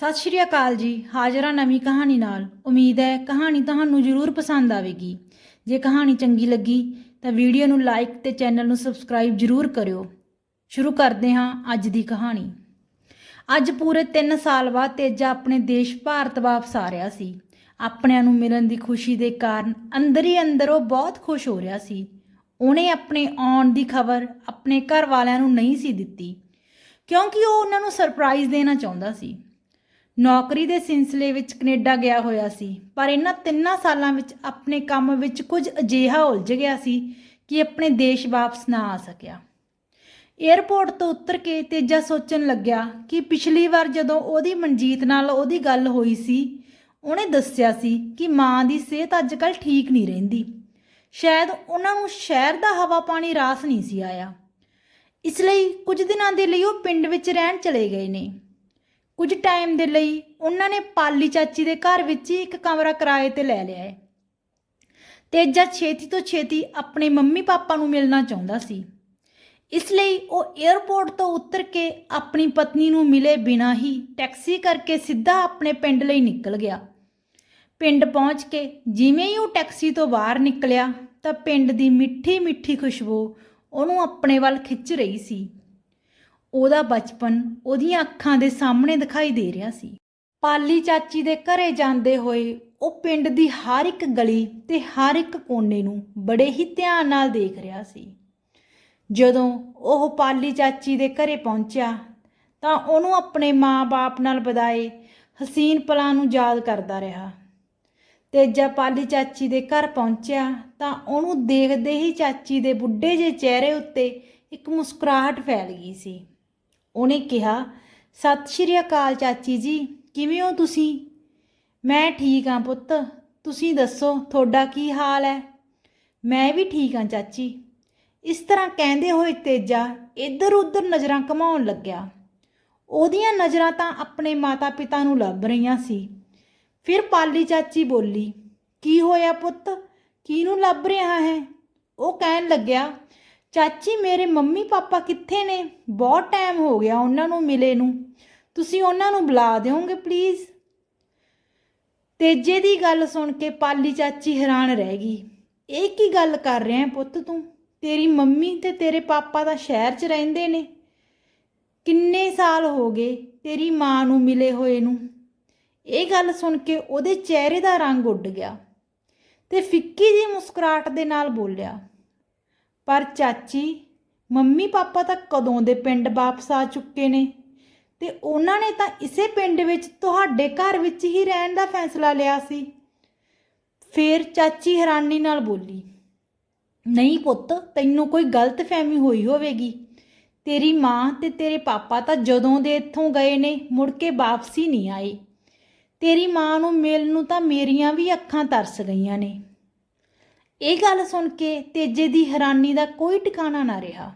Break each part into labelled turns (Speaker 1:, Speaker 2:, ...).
Speaker 1: ਸਤਿ ਸ਼੍ਰੀ ਅਕਾਲ ਜੀ। ਹਾਜ਼ਰਾਂ ਨਵੀਂ ਕਹਾਣੀ ਨਾਲ। ਉਮੀਦ ਹੈ ਕਹਾਣੀ ਤੁਹਾਨੂੰ ਜ਼ਰੂਰ ਪਸੰਦ ਆਵੇਗੀ। ਜੇ ਕਹਾਣੀ ਚੰਗੀ ਲੱਗੀ, ਤਾਂ ਵੀਡੀਓ ਨੂੰ ਲਾਈਕ ਤੇ ਚੈਨਲ ਨੂੰ ਸਬਸਕ੍ਰਾਈਬ ਜ਼ਰੂਰ ਕਰਿਓ। ਸ਼ੁਰੂ ਕਰਦੇ ਹਾਂ ਅੱਜ ਦੀ ਕਹਾਣੀ। ਅੱਜ ਪੂਰੇ 3 ਸਾਲ ਬਾਅਦ ਤੇਜਾ ਆਪਣੇ ਦੇਸ਼ ਭਾਰਤ ਵਾਪਸ ਆ ਰਿਹਾ ਸੀ। ਆਪਣਿਆਂ ਨੂੰ ਮਿਲਣ ਦੀ ਖੁਸ਼ੀ ਦੇ ਕਾਰਨ ਅੰਦਰ ਹੀ ਅੰਦਰ ਉਹ ਬਹੁਤ ਖੁਸ਼ ਹੋ ਰਿਹਾ ਸੀ। ਉਹਨੇ ਆਪਣੇ ਆਉਣ ਦੀ ਖਬਰ ਆਪਣੇ ਘਰ ਵਾਲਿਆਂ ਨੂੰ ਨਹੀਂ ਸੀ ਦਿੱਤੀ। ਕਿਉਂਕਿ ਉਹ ਉਹਨਾਂ ਨੂੰ ਸਰਪ੍ਰਾਈਜ਼ ਦੇਣਾ ਚਾਹੁੰਦਾ ਸੀ। ਨੌਕਰੀ ਦੇ ਸਿਲਸਿਲੇ ਵਿੱਚ ਕੈਨੇਡਾ ਗਿਆ ਹੋਇਆ ਸੀ, ਪਰ ਇਹਨਾਂ ਤਿੰਨਾਂ ਸਾਲਾਂ ਵਿੱਚ ਆਪਣੇ ਕੰਮ ਵਿੱਚ ਕੁਝ ਅਜਿਹਾ ਉਲਝ ਗਿਆ ਸੀ ਕਿ ਆਪਣੇ ਦੇਸ਼ ਵਾਪਸ ਨਾ ਆ ਸਕਿਆ। ਏਅਰਪੋਰਟ ਤੋਂ ਉਤਰ ਕੇ ਤੇਜਾ ਸੋਚਣ ਲੱਗਿਆ ਕਿ ਪਿਛਲੀ ਵਾਰ ਜਦੋਂ ਉਹਦੀ ਮਨਜੀਤ ਨਾਲ ਉਹਦੀ ਗੱਲ ਹੋਈ ਸੀ, ਉਹਨੇ ਦੱਸਿਆ ਸੀ ਕਿ ਮਾਂ ਦੀ ਸਿਹਤ ਅੱਜਕੱਲ ਠੀਕ ਨਹੀਂ ਰਹਿੰਦੀ। ਸ਼ਾਇਦ ਉਹਨਾਂ ਨੂੰ ਸ਼ਹਿਰ ਦਾ ਹਵਾ ਪਾਣੀ ਰਾਸ ਨਹੀਂ ਸੀ ਆਇਆ। ਇਸ ਲਈ ਕੁਝ ਦਿਨਾਂ ਦੇ ਲਈ ਉਹ ਪਿੰਡ ਵਿੱਚ ਰਹਿਣ ਚਲੇ ਗਏ ਨੇ। ਕੁਝ ਟਾਈਮ ਦੇ ਲਈ ਉਹਨਾਂ ਨੇ ਪਾਲੀ ਚਾਚੀ ਦੇ ਘਰ ਵਿੱਚ ਹੀ ਇੱਕ ਕਮਰਾ ਕਿਰਾਏ ਤੇ ਲੈ ਲਿਆ ਹੈ। ਤੇਜਾ ਛੇਤੀ ਤੋਂ ਛੇਤੀ ਆਪਣੇ ਮੰਮੀ ਪਾਪਾ ਨੂੰ ਮਿਲਣਾ ਚਾਹੁੰਦਾ ਸੀ, ਇਸ ਲਈ ਉਹ 에ਅਰਪੋਰਟ ਤੋਂ ਉਤਰ ਕੇ ਆਪਣੀ ਪਤਨੀ ਨੂੰ ਮਿਲੇ ਬਿਨਾਂ ਹੀ ਟੈਕਸੀ ਕਰਕੇ ਸਿੱਧਾ ਆਪਣੇ ਪਿੰਡ ਲਈ ਨਿਕਲ ਗਿਆ। ਪਿੰਡ ਪਹੁੰਚ ਕੇ ਜਿਵੇਂ ਹੀ ਉਹ ਟੈਕਸੀ ਤੋਂ ਬਾਹਰ ਨਿਕਲਿਆ ਤਾਂ ਪਿੰਡ ਦੀ ਮਿੱਠੀ ਮਿੱਠੀ ਖੁਸ਼ਬੂ ਉਹਨੂੰ ਆਪਣੇ ਵੱਲ ਖਿੱਚ ਰਹੀ ਸੀ। ਉਹਦਾ ਬਚਪਨ ਉਹਦੀਆਂ ਅੱਖਾਂ ਦੇ ਸਾਹਮਣੇ ਦਿਖਾਈ ਦੇ ਰਿਹਾ ਸੀ। ਪਾਲੀ ਚਾਚੀ ਦੇ ਘਰੇ ਜਾਂਦੇ ਹੋਏ ਉਹ ਪਿੰਡ ਦੀ ਹਰ ਇੱਕ ਗਲੀ ਤੇ ਹਰ ਇੱਕ ਕੋਨੇ ਨੂੰ ਬੜੇ ਹੀ ਧਿਆਨ ਨਾਲ ਦੇਖ ਰਿਹਾ ਸੀ। ਜਦੋਂ ਉਹ ਪਾਲੀ ਚਾਚੀ ਦੇ ਘਰੇ ਪਹੁੰਚਿਆ ਤਾਂ ਉਹਨੂੰ ਆਪਣੇ ਮਾਂ-ਬਾਪ ਨਾਲ ਬਦਾਏ ਹਸੀਨ ਪਲਾਂ ਨੂੰ ਯਾਦ ਕਰਦਾ ਰਿਹਾ। ਤੇਜਾ ਪਾਲੀ ਚਾਚੀ ਦੇ ਘਰ ਪਹੁੰਚਿਆ ਤਾਂ ਉਹਨੂੰ ਦੇਖਦੇ ਹੀ ਚਾਚੀ ਦੇ ਬੁੱਢੇ ਜਿਹੇ ਚਿਹਰੇ ਉੱਤੇ ਇੱਕ ਮੁਸਕਰਾਹਟ ਫੈਲ ਗਈ ਸੀ। ਉਹਨੇ ਕਿਹਾ, ਸਤਿ ਸ਼੍ਰੀ ਅਕਾਲ ਚਾਚੀ ਜੀ, ਕਿਵੇਂ ਹੋ ਤੁਸੀਂ? ਮੈਂ ਠੀਕ ਹਾਂ ਪੁੱਤ, ਤੁਸੀਂ ਦੱਸੋ, ਤੁਹਾਡਾ ਕੀ ਹਾਲ ਹੈ? ਮੈਂ ਵੀ ਠੀਕ ਹਾਂ ਚਾਚੀ। ਇਸ ਤਰ੍ਹਾਂ ਕਹਿੰਦੇ ਹੋਏ ਤੇਜਾ ਇੱਧਰ ਉੱਧਰ ਨਜ਼ਰਾਂ ਘਮਾਉਣ ਲੱਗਿਆ। ਉਹਦੀਆਂ ਨਜ਼ਰਾਂ ਤਾਂ ਆਪਣੇ ਮਾਤਾ-ਪਿਤਾ ਨੂੰ ਲੱਭ ਰਹੀਆਂ ਸੀ। ਫਿਰ ਪਾਲੀ ਚਾਚੀ ਬੋਲੀ, ਕੀ ਹੋਇਆ ਪੁੱਤ? ਕਿਹਨੂੰ ਲੱਭ ਰਿਹਾ ਹੈ? ਉਹ ਕਹਿਣ ਲੱਗਿਆ ਚਾਚੀ, ਮੇਰੇ ਮੰਮੀ ਪਾਪਾ ਕਿੱਥੇ ਨੇ? ਬਹੁਤ ਟਾਈਮ ਹੋ ਗਿਆ ਉਹਨਾਂ ਨੂੰ ਮਿਲੇ ਨੂੰ। ਤੁਸੀਂ ਉਹਨਾਂ ਨੂੰ ਬੁਲਾ ਦਿਓਗੇ ਪਲੀਜ਼ ਤੇਜੇ ਦੀ ਗੱਲ ਸੁਣ ਕੇ ਪਾਲੀ ਚਾਚੀ ਹੈਰਾਨ ਰਹਿ ਗਈ। ਇਹ ਕੀ ਗੱਲ ਕਰ ਰਿਹਾ ਪੁੱਤ ਤੂੰ? ਤੇਰੀ ਮੰਮੀ ਤੇ ਤੇਰੇ ਪਾਪਾ ਤਾਂ ਸ਼ਹਿਰ 'ਚ ਰਹਿੰਦੇ ਨੇ। ਕਿੰਨੇ ਸਾਲ ਹੋ ਗਏ ਤੇਰੀ ਮਾਂ ਨੂੰ ਮਿਲੇ ਹੋਏ ਨੂੰ। ਇਹ ਗੱਲ ਸੁਣ ਕੇ ਉਹਦੇ ਚਿਹਰੇ ਦਾ ਰੰਗ ਉੱਡ ਗਿਆ ਤੇ ਫਿੱਕੀ ਜੀ ਮੁਸਕਰਾਹਟ ਦੇ ਨਾਲ ਬੋਲਿਆ ਪਰ ਚਾਚੀ, ਮੰਮੀ ਪਾਪਾ ਤਾਂ ਕਦੋਂ ਦੇ ਪਿੰਡ ਵਾਪਸ ਆ ਚੁੱਕੇ ਨੇ? ਤੇ ਉਹਨਾਂ ਨੇ ਤਾਂ ਇਸੇ ਪਿੰਡ ਵਿੱਚ ਤੁਹਾਡੇ ਘਰ ਵਿੱਚ ਹੀ ਰਹਿਣ ਦਾ ਫੈਸਲਾ ਲਿਆ ਸੀ। ਫੇਰ ਚਾਚੀ ਹੈਰਾਨੀ ਨਾਲ ਬੋਲੀ, ਨਹੀਂ ਪੁੱਤ, ਤੈਨੂੰ ਕੋਈ ਗਲਤਫਹਿਮੀ ਹੋਈ ਹੋਵੇਗੀ। ਤੇਰੀ ਮਾਂ ਤੇ ਤੇਰੇ ਪਾਪਾ ਤਾਂ ਜਦੋਂ ਦੇ ਇੱਥੋਂ ਗਏ ਨੇ, ਮੁੜ ਕੇ ਵਾਪਸੀ ਨਹੀਂ ਆਏ। ਤੇਰੀ ਮਾਂ ਨੂੰ ਮਿਲਣ ਨੂੰ ਤਾਂ ਮੇਰੀਆਂ ਵੀ ਅੱਖਾਂ ਤਰਸ ਗਈਆਂ ਨੇ। ਇਹ ਗੱਲ ਸੁਣ ਕੇ ਤੇਜੇ ਦੀ ਹੈਰਾਨੀ ਦਾ ਕੋਈ ਟਿਕਾਣਾ ਨਾ ਰਿਹਾ।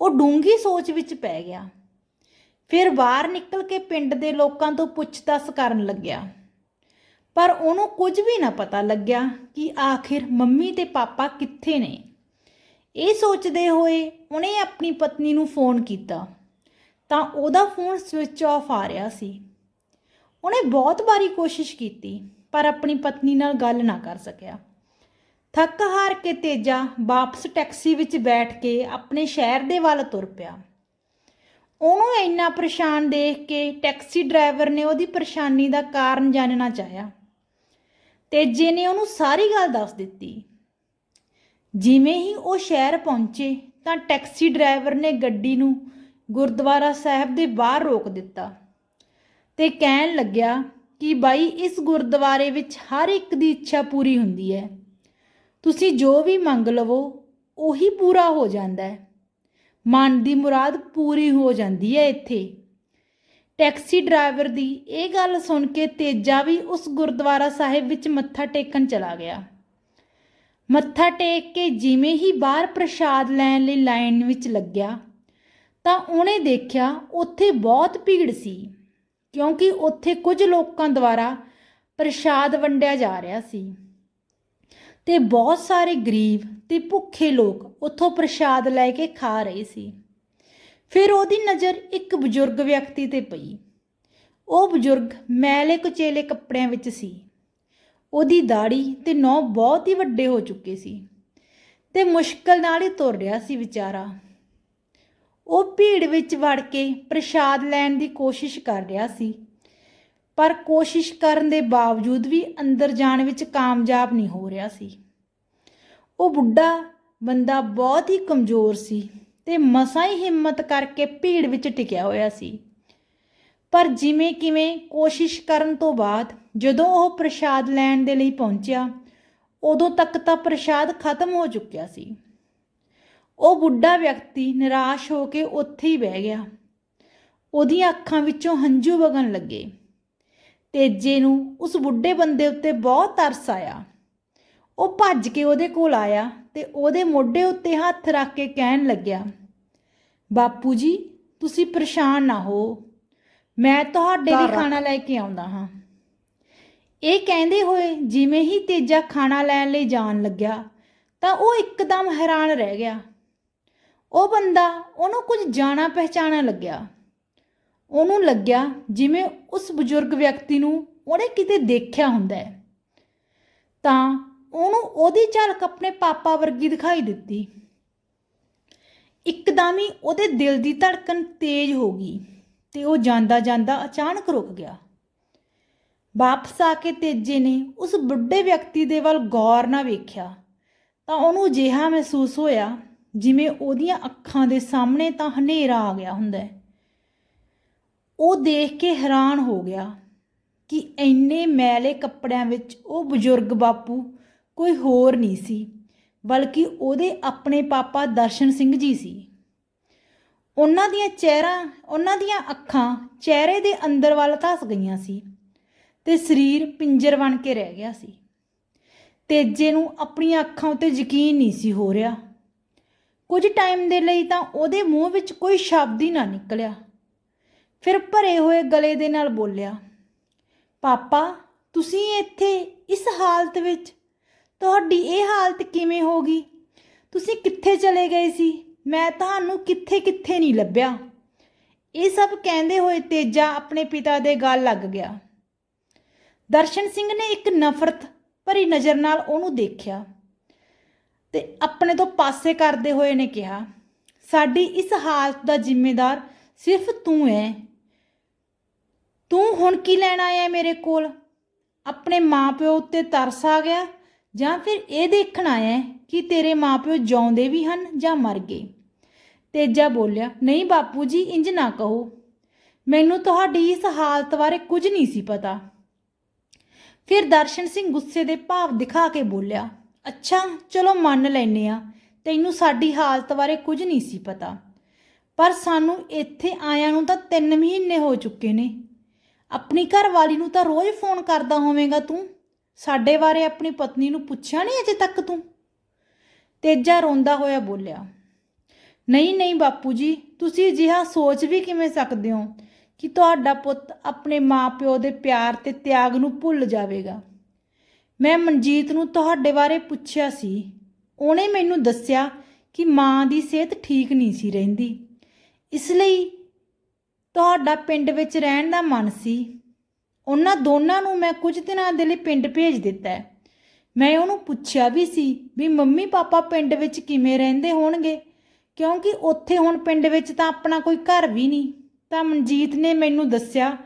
Speaker 1: ਉਹ ਡੂੰਗੀ ਸੋਚ ਵਿੱਚ ਪੈ ਗਿਆ। ਫਿਰ ਬਾਹਰ ਨਿਕਲ ਕੇ ਪਿੰਡ ਦੇ ਲੋਕਾਂ ਤੋਂ ਪੁੱਛਤਾਛ ਕਰਨ ਲੱਗਿਆ। ਪਰ ਉਹਨੂੰ ਕੁਝ ਵੀ ਨਾ ਪਤਾ ਲੱਗਿਆ ਕਿ ਆਖਿਰ ਮੰਮੀ ਤੇ ਪਾਪਾ ਕਿੱਥੇ ਨੇ। ਇਹ ਸੋਚਦੇ ਹੋਏ ਉਹਨੇ ਆਪਣੀ ਪਤਨੀ ਨੂੰ ਫੋਨ ਕੀਤਾ। ਤਾਂ ਉਹਦਾ ਫੋਨ ਸਵਿਚ ਆਫ ਆ ਰਿਹਾ ਸੀ। ਉਹਨੇ ਬਹੁਤ ਵਾਰੀ ਕੋਸ਼ਿਸ਼ ਕੀਤੀ, ਪਰ ਆਪਣੀ ਪਤਨੀ ਨਾਲ ਗੱਲ ਨਾ ਕਰ ਸਕਿਆ। ਥੱਕ ਹਾਰ ਕੇ ਤੇਜਾ ਵਾਪਸ ਟੈਕਸੀ ਵਿੱਚ ਬੈਠ ਕੇ ਆਪਣੇ ਸ਼ਹਿਰ ਦੇ ਵੱਲ ਤੁਰ ਪਿਆ। ਉਹਨੂੰ ਇੰਨਾ ਪਰੇਸ਼ਾਨ ਦੇਖ ਕੇ ਟੈਕਸੀ ਡਰਾਈਵਰ ਨੇ ਉਹਦੀ ਪਰੇਸ਼ਾਨੀ ਦਾ ਕਾਰਨ ਜਾਣਨਾ ਚਾਹਿਆ। ਤੇਜੇ ਨੇ ਉਹਨੂੰ ਸਾਰੀ ਗੱਲ ਦੱਸ ਦਿੱਤੀ। ਜਿਵੇਂ ਹੀ ਉਹ ਸ਼ਹਿਰ ਪਹੁੰਚੇ ਤਾਂ ਟੈਕਸੀ ਡਰਾਈਵਰ ਨੇ ਗੱਡੀ ਨੂੰ ਗੁਰਦੁਆਰਾ ਸਾਹਿਬ ਦੇ ਬਾਹਰ ਰੋਕ ਦਿੱਤਾ ਤੇ ਕਹਿਣ ਲੱਗਿਆ ਕਿ ਬਾਈ, ਇਸ ਗੁਰਦੁਆਰੇ ਵਿੱਚ ਹਰ ਇੱਕ ਦੀ ਇੱਛਾ ਪੂਰੀ ਹੁੰਦੀ ਹੈ। ਤੁਸੀਂ ਜੋ ਵੀ ਮੰਗ ਲਵੋ, ਉਹੀ ਪੂਰਾ ਹੋ ਜਾਂਦਾ ਹੈ। ਮਨ ਦੀ ਮੁਰਾਦ ਪੂਰੀ ਹੋ ਜਾਂਦੀ ਹੈ ਇੱਥੇ। ਟੈਕਸੀ ਡਰਾਈਵਰ ਦੀ ਇਹ ਗੱਲ ਸੁਣ ਕੇ ਤੇਜਾ ਵੀ ਉਸ ਗੁਰਦੁਆਰਾ ਸਾਹਿਬ ਵਿੱਚ ਮੱਥਾ ਟੇਕਣ ਚਲਾ ਗਿਆ। ਮੱਥਾ ਟੇਕ ਕੇ ਜਿਵੇਂ ਹੀ ਬਾਹਰ ਪ੍ਰਸ਼ਾਦ ਲੈਣ ਲਈ ਲਾਈਨ ਵਿੱਚ ਲੱਗਿਆ, ਤਾਂ ਉਹਨੇ ਦੇਖਿਆ ਉੱਥੇ ਬਹੁਤ ਭੀੜ ਸੀ, ਕਿਉਂਕਿ ਉੱਥੇ ਕੁਝ ਲੋਕਾਂ ਦੁਆਰਾ ਪ੍ਰਸ਼ਾਦ ਵੰਡਿਆ ਜਾ ਰਿਹਾ ਸੀ। ਤੇ ਬਹੁਤ ਸਾਰੇ ਗਰੀਬ ਤੇ ਭੁੱਖੇ ਲੋਕ ਉੱਥੋਂ ਪ੍ਰਸ਼ਾਦ ਲੈ ਕੇ ਖਾ ਰਹੇ ਸੀ। ਫਿਰ ਉਹਦੀ ਨਜ਼ਰ ਇੱਕ ਬਜ਼ੁਰਗ ਵਿਅਕਤੀ ਤੇ ਪਈ। ਉਹ ਬਜ਼ੁਰਗ ਮੈਲੇ ਕੁਚੇਲੇ ਕੱਪੜਿਆਂ ਵਿੱਚ ਸੀ। ਉਹਦੀ ਦਾੜੀ ਤੇ ਨੌ ਬਹੁਤ ਹੀ ਵੱਡੇ ਹੋ ਚੁੱਕੇ ਸੀ ਤੇ ਮੁਸ਼ਕਲ ਨਾਲ ਹੀ ਤੁਰ ਰਿਹਾ ਸੀ ਵਿਚਾਰਾ। ਉਹ ਭੀੜ ਵਿੱਚ ਵੜ ਕੇ ਪ੍ਰਸ਼ਾਦ ਲੈਣ ਦੀ ਕੋਸ਼ਿਸ਼ ਕਰ ਰਿਹਾ ਸੀ। ਪਰ ਕੋਸ਼ਿਸ਼ ਕਰਨ ਦੇ ਬਾਵਜੂਦ ਵੀ ਅੰਦਰ ਜਾਣ ਵਿੱਚ ਕਾਮਯਾਬ ਨਹੀਂ ਹੋ ਰਿਹਾ ਸੀ। ਉਹ ਬੁੱਢਾ ਬੰਦਾ ਬਹੁਤ ਹੀ ਕਮਜ਼ੋਰ ਸੀ ਤੇ ਮਸਾਂ ਹੀ ਹਿੰਮਤ ਕਰਕੇ ਭੀੜ ਵਿੱਚ ਟਿਕਿਆ ਹੋਇਆ ਸੀ। ਪਰ ਜਿਵੇਂ ਕਿਵੇਂ ਕੋਸ਼ਿਸ਼ ਕਰਨ ਤੋਂ ਬਾਅਦ ਜਦੋਂ ਉਹ ਪ੍ਰਸ਼ਾਦ ਲੈਣ ਦੇ ਲਈ ਪਹੁੰਚਿਆ, ਉਦੋਂ ਤੱਕ ਤਾਂ ਪ੍ਰਸ਼ਾਦ ਖਤਮ ਹੋ ਚੁੱਕਿਆ ਸੀ। ਉਹ ਬੁੱਢਾ ਵਿਅਕਤੀ ਨਿਰਾਸ਼ ਹੋ ਕੇ ਉੱਥੇ ਹੀ ਬਹਿ ਗਿਆ। ਉਹਦੀਆਂ ਅੱਖਾਂ ਵਿੱਚੋਂ ਹੰਝੂ ਵਗਣ ਲੱਗੇ। ਤੇਜੇ ਨੂੰ ਉਸ ਬੁੱਢੇ ਬੰਦੇ ਉੱਤੇ ਬਹੁਤ ਤਰਸ ਆਇਆ। ਉਹ ਭੱਜ ਕੇ ਉਹਦੇ ਕੋਲ ਆਇਆ ਤੇ ਉਹਦੇ ਮੋਢੇ ਉੱਤੇ ਹੱਥ ਰੱਖ ਕੇ ਕਹਿਣ ਲੱਗਿਆ ਬਾਪੂ ਜੀ ਤੁਸੀਂ ਪਰੇਸ਼ਾਨ ਨਾ ਹੋ। ਮੈਂ ਤੁਹਾਡੇ ਲਈ ਖਾਣਾ ਲੈ ਕੇ ਆਉਂਦਾ ਹਾਂ। ਇਹ ਕਹਿੰਦੇ ਹੋਏ ਜਿਵੇਂ ਹੀ ਤੇਜਾ ਖਾਣਾ ਲੈਣ ਲਈ ਜਾਣ ਲੱਗਿਆ ਤਾਂ ਉਹ ਇੱਕਦਮ ਹੈਰਾਨ ਰਹਿ ਗਿਆ। ਉਹ ਬੰਦਾ ਉਹਨੂੰ ਕੁਝ ਜਾਣਾ ਪਹਿਚਾਣਾ ਲੱਗਿਆ। ਉਹਨੂੰ ਲੱਗਿਆ ਜਿਵੇਂ ਉਸ ਬਜ਼ੁਰਗ ਵਿਅਕਤੀ ਨੂੰ ਉਹਨੇ ਕਿਤੇ ਦੇਖਿਆ ਹੁੰਦਾ ਹੈ। ਤਾਂ ਉਹਨੂੰ ਉਹਦੀ ਝਲਕ ਆਪਣੇ ਪਾਪਾ ਵਰਗੀ ਦਿਖਾਈ ਦਿੱਤੀ। ਇੱਕਦਮ ਹੀ ਉਹਦੇ ਦਿਲ ਦੀ ਧੜਕਨ ਤੇਜ਼ ਹੋ ਗਈ ਤੇ ਉਹ ਜਾਂਦਾ ਜਾਂਦਾ ਅਚਾਨਕ ਰੁਕ ਗਿਆ। ਵਾਪਸ ਆ ਕੇ ਤੇਜੇ ਨੇ ਉਸ ਬੁੱਢੇ ਵਿਅਕਤੀ ਦੇ ਵੱਲ ਗੌਰ ਨਾਲ ਵੇਖਿਆ। ਤਾਂ ਉਹਨੂੰ ਜਿਹਾ ਮਹਿਸੂਸ ਹੋਇਆ ਜਿਵੇਂ ਉਹਦੀਆਂ ਅੱਖਾਂ ਦੇ ਸਾਹਮਣੇ ਤਾਂ ਹਨੇਰਾ ਆ ਗਿਆ ਹੁੰਦਾ ਹੈ। ਉਹ ਦੇਖ ਕੇ ਹੈਰਾਨ ਹੋ ਗਿਆ ਕਿ ਇੰਨੇ ਮੈਲੇ ਕੱਪੜਿਆਂ ਵਿੱਚ ਉਹ ਬਜ਼ੁਰਗ ਬਾਪੂ ਕੋਈ ਹੋਰ ਨਹੀਂ ਸੀ, ਬਲਕਿ ਉਹਦੇ ਆਪਣੇ ਪਾਪਾ ਦਰਸ਼ਨ ਸਿੰਘ ਜੀ ਸੀ। ਉਹਨਾਂ ਦੀਆਂ ਚਿਹਰਾ, ਉਹਨਾਂ ਦੀਆਂ ਅੱਖਾਂ ਚਿਹਰੇ ਦੇ ਅੰਦਰ ਵੱਲ ਧਸ ਗਈਆਂ ਸੀ ਤੇ ਸਰੀਰ ਪਿੰਜਰ ਬਣ ਕੇ ਰਹਿ ਗਿਆ ਸੀ। ਤੇਜੇ ਨੂੰ ਆਪਣੀਆਂ ਅੱਖਾਂ ਉੱਤੇ ਯਕੀਨ ਨਹੀਂ ਸੀ ਹੋ ਰਿਹਾ। ਕੁਝ ਟਾਈਮ ਦੇ ਲਈ ਤਾਂ ਉਹਦੇ ਮੂੰਹ ਵਿੱਚ ਕੋਈ ਸ਼ਬਦ ਹੀ ਨਾ ਨਿਕਲਿਆ। ਫਿਰ ਭਰੇ ਹੋਏ ਗਲੇ ਦੇ ਨਾਲ ਬੋਲਿਆ, ਪਾਪਾ, ਤੁਸੀਂ ਇੱਥੇ ਇਸ ਹਾਲਤ ਵਿੱਚ? ਤੁਹਾਡੀ ਇਹ ਹਾਲਤ ਕਿਵੇਂ ਹੋ ਗਈ? ਤੁਸੀਂ ਕਿੱਥੇ ਚਲੇ ਗਏ ਸੀ? ਮੈਂ ਤੁਹਾਨੂੰ ਕਿੱਥੇ ਕਿੱਥੇ ਨਹੀਂ ਲੱਭਿਆ? ਇਹ ਸਭ ਕਹਿੰਦੇ ਹੋਏ ਤੇਜਾ ਆਪਣੇ ਪਿਤਾ ਦੇ ਗਾਲ ਲੱਗ ਗਿਆ। ਦਰਸ਼ਨ ਸਿੰਘ ਨੇ ਇੱਕ ਨਫ਼ਰਤ ਭਰੀ ਨਜ਼ਰ ਨਾਲ ਉਹਨੂੰ ਦੇਖਿਆ ਤੇ ਆਪਣੇ ਤੋਂ ਪਾਸੇ ਕਰਦੇ ਹੋਏ ਨੇ ਕਿਹਾ, ਸਾਡੀ ਇਸ ਹਾਲਤ ਦਾ ਜ਼ਿੰਮੇਦਾਰ ਸਿਰਫ ਤੂੰ ਹੈ ਤੂੰ ਹੁਣ ਕੀ ਲੈਣ ਆਇਆ ਮੇਰੇ ਕੋਲ? ਆਪਣੇ ਮਾਪਿਓ ਉੱਤੇ ਤਰਸ ਆ ਗਿਆ ਜਾਂ ਫਿਰ ਇਹ ਦੇਖਣ ਆਇਆ ਕਿ ਤੇਰੇ ਮਾਪਿਓ ਜਿਉਂਦੇ ਵੀ ਹਨ ਜਾਂ ਮਰ ਗਏ? ਤੇਜਾ ਬੋਲਿਆ, ਨਹੀਂ ਬਾਪੂ ਜੀ ਇੰਜ ਨਾ ਕਹੋ। ਮੈਨੂੰ ਤੁਹਾਡੀ ਇਸ ਹਾਲਤ ਬਾਰੇ ਕੁਝ ਨਹੀਂ ਸੀ ਪਤਾ। ਫਿਰ ਦਰਸ਼ਨ ਸਿੰਘ ਗੁੱਸੇ ਦੇ ਭਾਵ ਦਿਖਾ ਕੇ ਬੋਲਿਆ, ਅੱਛਾ, ਚਲੋ ਮੰਨ ਲੈਨੇ ਆ ਤੈਨੂੰ ਸਾਡੀ ਹਾਲਤ ਬਾਰੇ ਕੁਝ ਨਹੀਂ ਸੀ ਪਤਾ। ਪਰ ਸਾਨੂੰ ਇੱਥੇ ਆਇਆਂ ਨੂੰ ਤਾਂ 3 ਮਹੀਨੇ ਹੋ ਚੁੱਕੇ ਨੇ। ਆਪਣੀ ਘਰ ਵਾਲੀ ਨੂੰ ਤਾਂ ਰੋਜ਼ ਫੋਨ ਕਰਦਾ ਹੋਵੇਂਗਾ ਤੂੰ। ਸਾਡੇ ਬਾਰੇ ਆਪਣੀ ਪਤਨੀ ਨੂੰ ਪੁੱਛਿਆ ਨਹੀਂ ਅਜੇ ਤੱਕ ਤੂੰ? ਤੇਜਾ ਰੋਂਦਾ ਹੋਇਆ ਬੋਲਿਆ, ਨਹੀਂ ਨਹੀਂ ਬਾਪੂ ਜੀ, ਤੁਸੀਂ ਅਜਿਹਾ ਸੋਚ ਵੀ ਕਿਵੇਂ ਸਕਦੇ ਹੋ ਕਿ ਤੁਹਾਡਾ ਪੁੱਤ ਆਪਣੇ ਮਾਪਿਓ ਦੇ ਪਿਆਰ ਤੇ ਤਿਆਗ ਨੂੰ ਭੁੱਲ ਜਾਵੇਗਾ? ਮੈਂ ਮਨਜੀਤ ਨੂੰ ਤੁਹਾਡੇ ਬਾਰੇ ਪੁੱਛਿਆ ਸੀ। ਉਹਨੇ ਮੈਨੂੰ ਦੱਸਿਆ ਕਿ ਮਾਂ ਦੀ ਸਿਹਤ ਠੀਕ ਨਹੀਂ ਸੀ ਰਹਿੰਦੀ। ਇਸ ਲਈ ਤੁਹਾਡਾ ਪਿੰਡ ਵਿੱਚ ਰਹਿਣ ਦਾ ਮਨ ਸੀ। ਉਹਨਾਂ ਦੋਨਾਂ ਨੂੰ ਮੈਂ ਕੁਝ ਦਿਨਾਂ ਦੇ ਲਈ ਪਿੰਡ ਭੇਜ ਦਿੱਤਾ ਹੈ। ਮੈਂ ਉਹਨੂੰ ਪੁੱਛਿਆ ਵੀ ਸੀ ਵੀ ਮੰਮੀ ਪਾਪਾ ਪਿੰਡ ਵਿੱਚ ਕਿਵੇਂ ਰਹਿੰਦੇ ਹੋਣਗੇ? ਕਿਉਂਕਿ ਉੱਥੇ ਹੁਣ ਪਿੰਡ ਵਿੱਚ ਤਾਂ ਆਪਣਾ ਕੋਈ ਘਰ ਵੀ ਨਹੀਂ। ਤਾਂ ਮਨਜੀਤ ਨੇ ਮੈਨੂੰ ਦੱਸਿਆ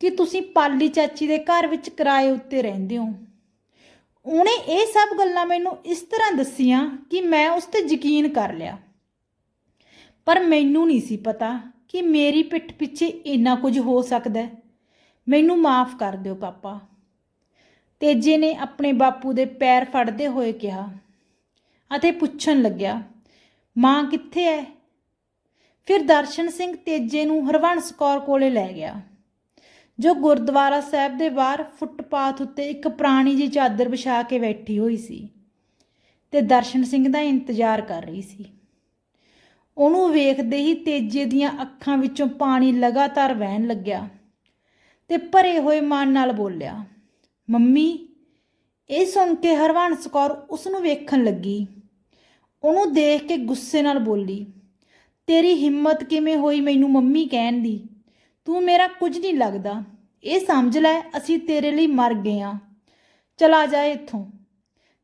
Speaker 1: ਕਿ ਤੁਸੀਂ ਪਾਲੀ ਚਾਚੀ ਦੇ ਘਰ ਵਿੱਚ ਕਿਰਾਏ ਉੱਤੇ ਰਹਿੰਦੇ ਹੋ। ਉਹਨੇ ਇਹ ਸਭ ਗੱਲਾਂ ਮੈਨੂੰ ਇਸ ਤਰ੍ਹਾਂ ਦੱਸੀਆਂ ਕਿ ਮੈਂ ਉਸ ਤੇ ਯਕੀਨ ਕਰ ਲਿਆ। ਪਰ ਮੈਨੂੰ ਨਹੀਂ ਸੀ ਪਤਾ ਕਿ ਮੇਰੀ ਪਿੱਠ ਪਿੱਛੇ ਇੰਨਾ ਕੁਝ ਹੋ ਸਕਦਾ ਮੈਨੂੰ ਮਾਫ ਕਰ ਦਿਓ ਪਾਪਾ। ਤੇਜੇ ਨੇ ਆਪਣੇ ਬਾਪੂ ਦੇ ਪੈਰ ਫੜਦੇ ਹੋਏ ਕਿਹਾ ਅਤੇ ਪੁੱਛਣ ਲੱਗਿਆ, ਮਾਂ ਕਿੱਥੇ ਹੈ ਫਿਰ ਦਰਸ਼ਨ ਸਿੰਘ ਤੇਜੇ ਨੂੰ ਹਰਵੰਸ ਕੌਰ ਕੋਲੇ ਲੈ ਗਿਆ, ਜੋ ਗੁਰਦੁਆਰਾ ਸਾਹਿਬ ਦੇ ਬਾਹਰ ਫੁੱਟਪਾਥ ਉੱਤੇ ਇੱਕ ਪੁਰਾਣੀ ਜੀ ਚਾਦਰ ਵਿਛਾ ਕੇ ਬੈਠੀ ਹੋਈ ਸੀ ਤੇ ਦਰਸ਼ਨ ਸਿੰਘ ਦਾ ਇੰਤਜ਼ਾਰ ਕਰ ਰਹੀ ਸੀ। ਉਹਨੂੰ ਵੇਖਦੇ ਹੀ ਤੇਜੇ ਦੀਆਂ ਅੱਖਾਂ ਵਿੱਚੋਂ ਪਾਣੀ ਲਗਾਤਾਰ ਵਹਿਣ ਲੱਗਿਆ ਤੇ ਭਰੇ ਹੋਏ ਮਨ ਨਾਲ ਬੋਲਿਆ, ਮੰਮੀ, ਇਹ ਸੁਣ ਕੇ ਹਰਵੰਸ ਕੌਰ ਉਸ ਨੂੰ ਵੇਖਣ ਲੱਗੀ। ਉਹਨੂੰ ਦੇਖ ਕੇ ਗੁੱਸੇ ਨਾਲ ਬੋਲੀ, ਤੇਰੀ ਹਿੰਮਤ ਕਿਵੇਂ ਹੋਈ ਮੈਨੂੰ ਮੰਮੀ ਕਹਿਣ ਦੀ? ਤੂੰ ਮੇਰਾ ਕੁਝ ਨਹੀਂ ਲੱਗਦਾ। ਇਹ ਸਮਝ ਲੈ, ਅਸੀਂ ਤੇਰੇ ਲਈ ਮਰ ਗਏ ਆ। ਚਲਾ ਜਾ ਇੱਥੋਂ।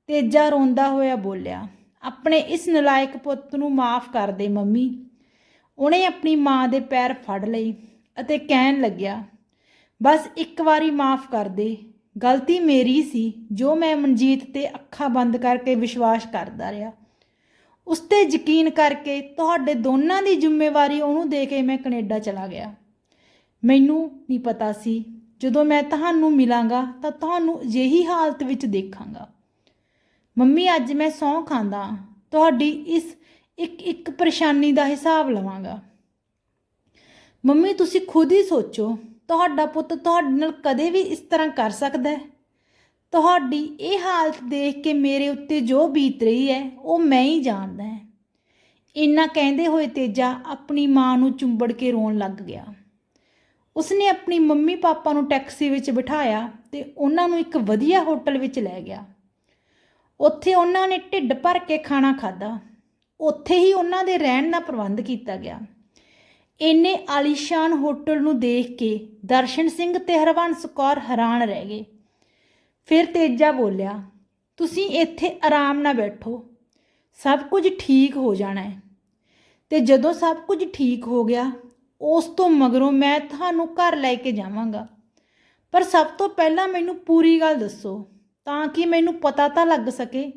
Speaker 1: ਤੇਜਾ ਰੋਂਦਾ ਹੋਇਆ ਬੋਲਿਆ ਆਪਣੇ ਇਸ ਨਲਾਇਕ ਪੁੱਤ ਨੂੰ ਮਾਫ ਕਰ ਦੇ ਮੰਮੀ। ਉਹਨੇ ਆਪਣੀ ਮਾਂ ਦੇ ਪੈਰ ਫੜ ਲਈ ਅਤੇ ਕਹਿਣ ਲੱਗਿਆ, ਬਸ ਇੱਕ ਵਾਰੀ ਮਾਫ ਕਰ ਦੇ। ਗਲਤੀ ਮੇਰੀ ਸੀ, ਜੋ ਮੈਂ ਮਨਜੀਤ ਤੇ ਅੱਖਾਂ ਬੰਦ ਕਰਕੇ ਵਿਸ਼ਵਾਸ ਕਰਦਾ ਰਿਹਾ। ਉਸ ਤੇ ਯਕੀਨ ਕਰਕੇ ਤੁਹਾਡੇ ਦੋਨਾਂ ਦੀ ਜ਼ਿੰਮੇਵਾਰੀ ਉਹਨੂੰ ਦੇ ਕੇ ਮੈਂ ਕੈਨੇਡਾ ਚਲਾ ਗਿਆ। ਮੈਨੂੰ ਨਹੀਂ ਪਤਾ ਸੀ, ਜਦੋਂ ਮੈਂ ਤੁਹਾਨੂੰ ਮਿਲਾਂਗਾ ਤਾਂ ਤੁਹਾਨੂੰ ਅਜਿਹੀ ਹਾਲਤ ਵਿੱਚ ਦੇਖਾਂਗਾ। ਮੰਮੀ, ਅੱਜ ਮੈਂ ਸਹੁੰ ਖਾਂਦਾ। ਹਾਂ। ਤੁਹਾਡੀ ਇਸ ਇੱਕ ਇੱਕ ਪਰੇਸ਼ਾਨੀ ਦਾ ਹਿਸਾਬ ਲਵਾਂਗਾ। ਮੰਮੀ, ਤੁਸੀਂ ਖੁਦ ਹੀ ਸੋਚੋ, ਤੁਹਾਡਾ ਪੁੱਤ ਤੁਹਾਡੇ ਨਾਲ ਕਦੇ ਵੀ ਇਸ ਤਰ੍ਹਾਂ ਕਰ ਸਕਦਾ ਹੈ? ਤੁਹਾਡੀ ਇਹ ਹਾਲਤ ਦੇਖ ਕੇ ਮੇਰੇ ਉੱਤੇ ਜੋ ਬੀਤ ਰਹੀ ਹੈ, ਉਹ ਮੈਂ ਹੀ ਜਾਣਦਾ ਹਾਂ। ਇੰਨਾ ਕਹਿੰਦੇ ਹੋਏ ਤੇਜਾ ਆਪਣੀ ਮਾਂ ਨੂੰ ਚੁੰਬੜ ਕੇ ਰੋਣ ਲੱਗ ਗਿਆ। ਉਸਨੇ ਆਪਣੀ ਮੰਮੀ ਪਾਪਾ ਨੂੰ ਟੈਕਸੀ ਵਿੱਚ ਬਿਠਾਇਆ ਤੇ ਉਹਨਾਂ ਨੂੰ ਇੱਕ ਵਧੀਆ ਹੋਟਲ ਵਿੱਚ ਲੈ ਗਿਆ। ਉੱਥੇ ਉਹਨਾਂ ਨੇ ਢਿੱਡ ਭਰ ਕੇ ਖਾਣਾ ਖਾਧਾ। ਉੱਥੇ ਹੀ ਉਹਨਾਂ ਦੇ ਰਹਿਣ ਦਾ ਪ੍ਰਬੰਧ ਕੀਤਾ ਗਿਆ। ਇੰਨੇ ਆਲੀਸ਼ਾਨ ਹੋਟਲ ਨੂੰ ਦੇਖ ਕੇ ਦਰਸ਼ਨ ਸਿੰਘ ਤੇ ਹਰਵੰਸ ਕੌਰ ਹੈਰਾਨ ਰਹਿ ਗਏ। ਫਿਰ ਤੇਜਾ ਬੋਲਿਆ, ਤੁਸੀਂ ਇੱਥੇ ਆਰਾਮ ਨਾਲ ਬੈਠੋ। ਸਭ ਕੁਝ ਠੀਕ ਹੋ ਜਾਣਾ ਹੈ। ਤੇ ਜਦੋਂ ਸਭ ਕੁਝ ਠੀਕ ਹੋ ਗਿਆ, ਉਸ ਤੋਂ ਮਗਰੋਂ ਮੈਂ ਤੁਹਾਨੂੰ ਘਰ ਲੈ ਕੇ ਜਾਵਾਂਗਾ। ਪਰ ਸਭ ਤੋਂ ਪਹਿਲਾਂ ਮੈਨੂੰ ਪੂਰੀ ਗੱਲ ਦੱਸੋ। ਤਾਂ ਕਿ ਮੈਨੂੰ ਪਤਾ ਤਾਂ ਲੱਗ ਸਕੇ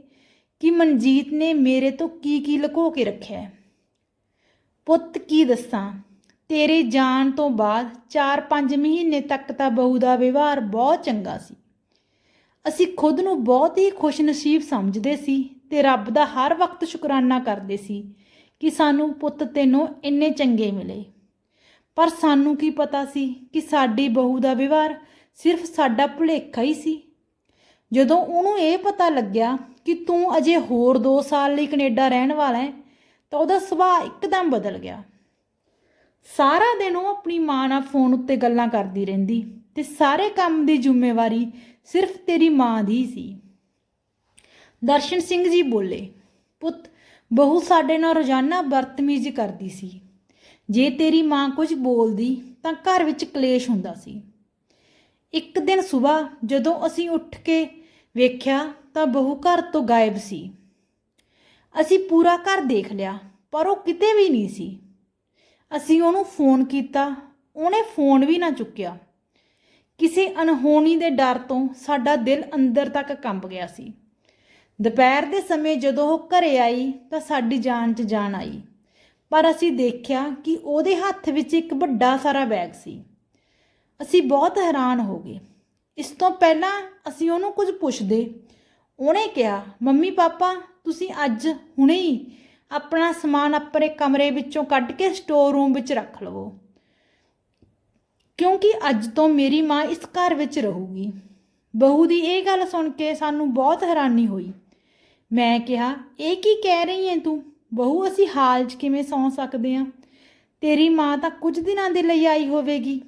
Speaker 1: ਕਿ ਮਨਜੀਤ ਨੇ ਮੇਰੇ ਤੋਂ ਕੀ ਕੀ ਲੁਕੋ ਕੇ ਰੱਖਿਆ ਹੈ। ਪੁੱਤ, ਕੀ ਦੱਸਾਂ? ਤੇਰੇ ਜਾਣ ਤੋਂ ਬਾਅਦ 4-5 ਮਹੀਨੇ ਤੱਕ ਤਾਂ ਬਹੂ ਦਾ ਵਿਵਹਾਰ ਬਹੁਤ ਚੰਗਾ ਸੀ। ਅਸੀਂ ਖੁਦ ਨੂੰ ਬਹੁਤ ਹੀ ਖੁਸ਼ਨਸੀਬ ਸਮਝਦੇ ਸੀ ਤੇ ਰੱਬ ਦਾ ਹਰ ਵਕਤ ਸ਼ੁਕਰਾਨਾ ਕਰਦੇ ਸੀ ਕਿ ਸਾਨੂੰ ਪੁੱਤ ਤੈਨੂੰ ਇੰਨੇ ਚੰਗੇ ਮਿਲੇ। ਪਰ ਸਾਨੂੰ ਕੀ ਪਤਾ ਸੀ ਕਿ ਸਾਡੀ ਬਹੂ ਦਾ ਵਿਵਹਾਰ ਸਿਰਫ ਸਾਡਾ ਭੁਲੇਖਾ ਹੀ ਸੀ? ਜਦੋਂ ਉਹਨੂੰ ਇਹ ਪਤਾ ਲੱਗਿਆ ਕਿ ਤੂੰ ਅਜੇ ਹੋਰ 2 ਸਾਲ ਲਈ ਕੈਨੇਡਾ ਰਹਿਣ ਵਾਲਾ ਹੈ, ਤਾਂ ਉਹਦਾ ਸੁਭਾਅ ਇੱਕਦਮ ਬਦਲ ਗਿਆ। ਸਾਰਾ ਦਿਨ ਉਹ ਆਪਣੀ ਮਾਂ ਨਾਲ ਫੋਨ ਉੱਤੇ ਗੱਲਾਂ ਕਰਦੀ ਰਹਿੰਦੀ ਤੇ ਸਾਰੇ ਕੰਮ ਦੀ ਜ਼ਿੰਮੇਵਾਰੀ ਸਿਰਫ ਤੇਰੀ ਮਾਂ ਦੀ ਸੀ। ਦਰਸ਼ਨ ਸਿੰਘ ਜੀ ਬੋਲੇ, ਪੁੱਤ, ਬਹੂ ਸਾਡੇ ਨਾਲ ਰੋਜ਼ਾਨਾ ਬਦਤਮੀਜ਼ੀ ਕਰਦੀ ਸੀ। ਜੇ ਤੇਰੀ ਮਾਂ ਕੁਝ ਬੋਲਦੀ ਤਾਂ ਘਰ ਵਿੱਚ ਕਲੇਸ਼ ਹੁੰਦਾ ਸੀ। ਇੱਕ ਦਿਨ ਸਵੇਰ ਜਦੋਂ ਅਸੀਂ ਉੱਠ ਕੇ ਵੇਖਿਆ ਤਾਂ ਬਹੂ ਘਰ ਤੋਂ ਗਾਇਬ ਸੀ। ਅਸੀਂ ਪੂਰਾ ਘਰ ਦੇਖ ਲਿਆ, ਪਰ ਉਹ ਕਿਤੇ ਵੀ ਨਹੀਂ ਸੀ। ਅਸੀਂ ਉਹਨੂੰ ਫੋਨ ਕੀਤਾ, ਉਹਨੇ ਫੋਨ ਵੀ ਨਾ ਚੁੱਕਿਆ। ਕਿਸੇ ਅਣਹੋਣੀ ਦੇ ਡਰ ਤੋਂ ਸਾਡਾ ਦਿਲ ਅੰਦਰ ਤੱਕ ਕੰਬ ਗਿਆ ਸੀ। ਦੁਪਹਿਰ ਦੇ ਸਮੇਂ ਜਦੋਂ ਉਹ ਘਰੇ ਆਈ ਤਾਂ ਸਾਡੀ ਜਾਨ 'ਚ ਜਾਨ ਆਈ, ਪਰ ਅਸੀਂ ਦੇਖਿਆ ਕਿ ਉਹਦੇ ਹੱਥ ਵਿੱਚ ਇੱਕ ਵੱਡਾ ਸਾਰਾ ਬੈਗ ਸੀ। ਅਸੀਂ ਬਹੁਤ ਹੈਰਾਨ ਹੋ ਗਏ। ਇਸ ਤੋਂ ਪਹਿਲਾਂ ਅਸੀਂ ਉਹਨੂੰ ਕੁਝ ਪੁੱਛਦੇ। ਉਹਨੇ ਕਿਹਾ, ਮੰਮੀ ਪਾਪਾ, ਤੁਸੀਂ ਅੱਜ ਹੁਣੇ ਹੀ ਆਪਣਾ ਸਮਾਨ ਆਪਣੇ ਕਮਰੇ ਵਿੱਚੋਂ ਕੱਢ ਕੇ ਸਟੋਰ ਰੂਮ ਵਿੱਚ ਰੱਖ ਲਵੋ। ਕਿਉਂਕਿ ਅੱਜ ਤੋਂ ਮੇਰੀ ਮਾਂ ਇਸ ਘਰ ਵਿੱਚ ਰਹੂਗੀ। ਬਹੂ ਦੀ ਇਹ ਗੱਲ ਸੁਣ ਕੇ ਸਾਨੂੰ ਬਹੁਤ ਹੈਰਾਨੀ ਹੋਈ। ਮੈਂ ਕਿਹਾ, ਇਹ ਕੀ ਕਹਿ ਰਹੀ ਹੈ ਤੂੰ? ਬਹੂ, ਅਸੀਂ ਹਾਲ 'ਚ ਕਿਵੇਂ ਸੌਂ ਸਕਦੇ ਹਾਂ ਤੇਰੀ ਮਾਂ ਤਾਂ ਕੁਝ ਦਿਨਾਂ ਦੇ ਲਈ ਆਈ ਹੋਵੇਗੀ।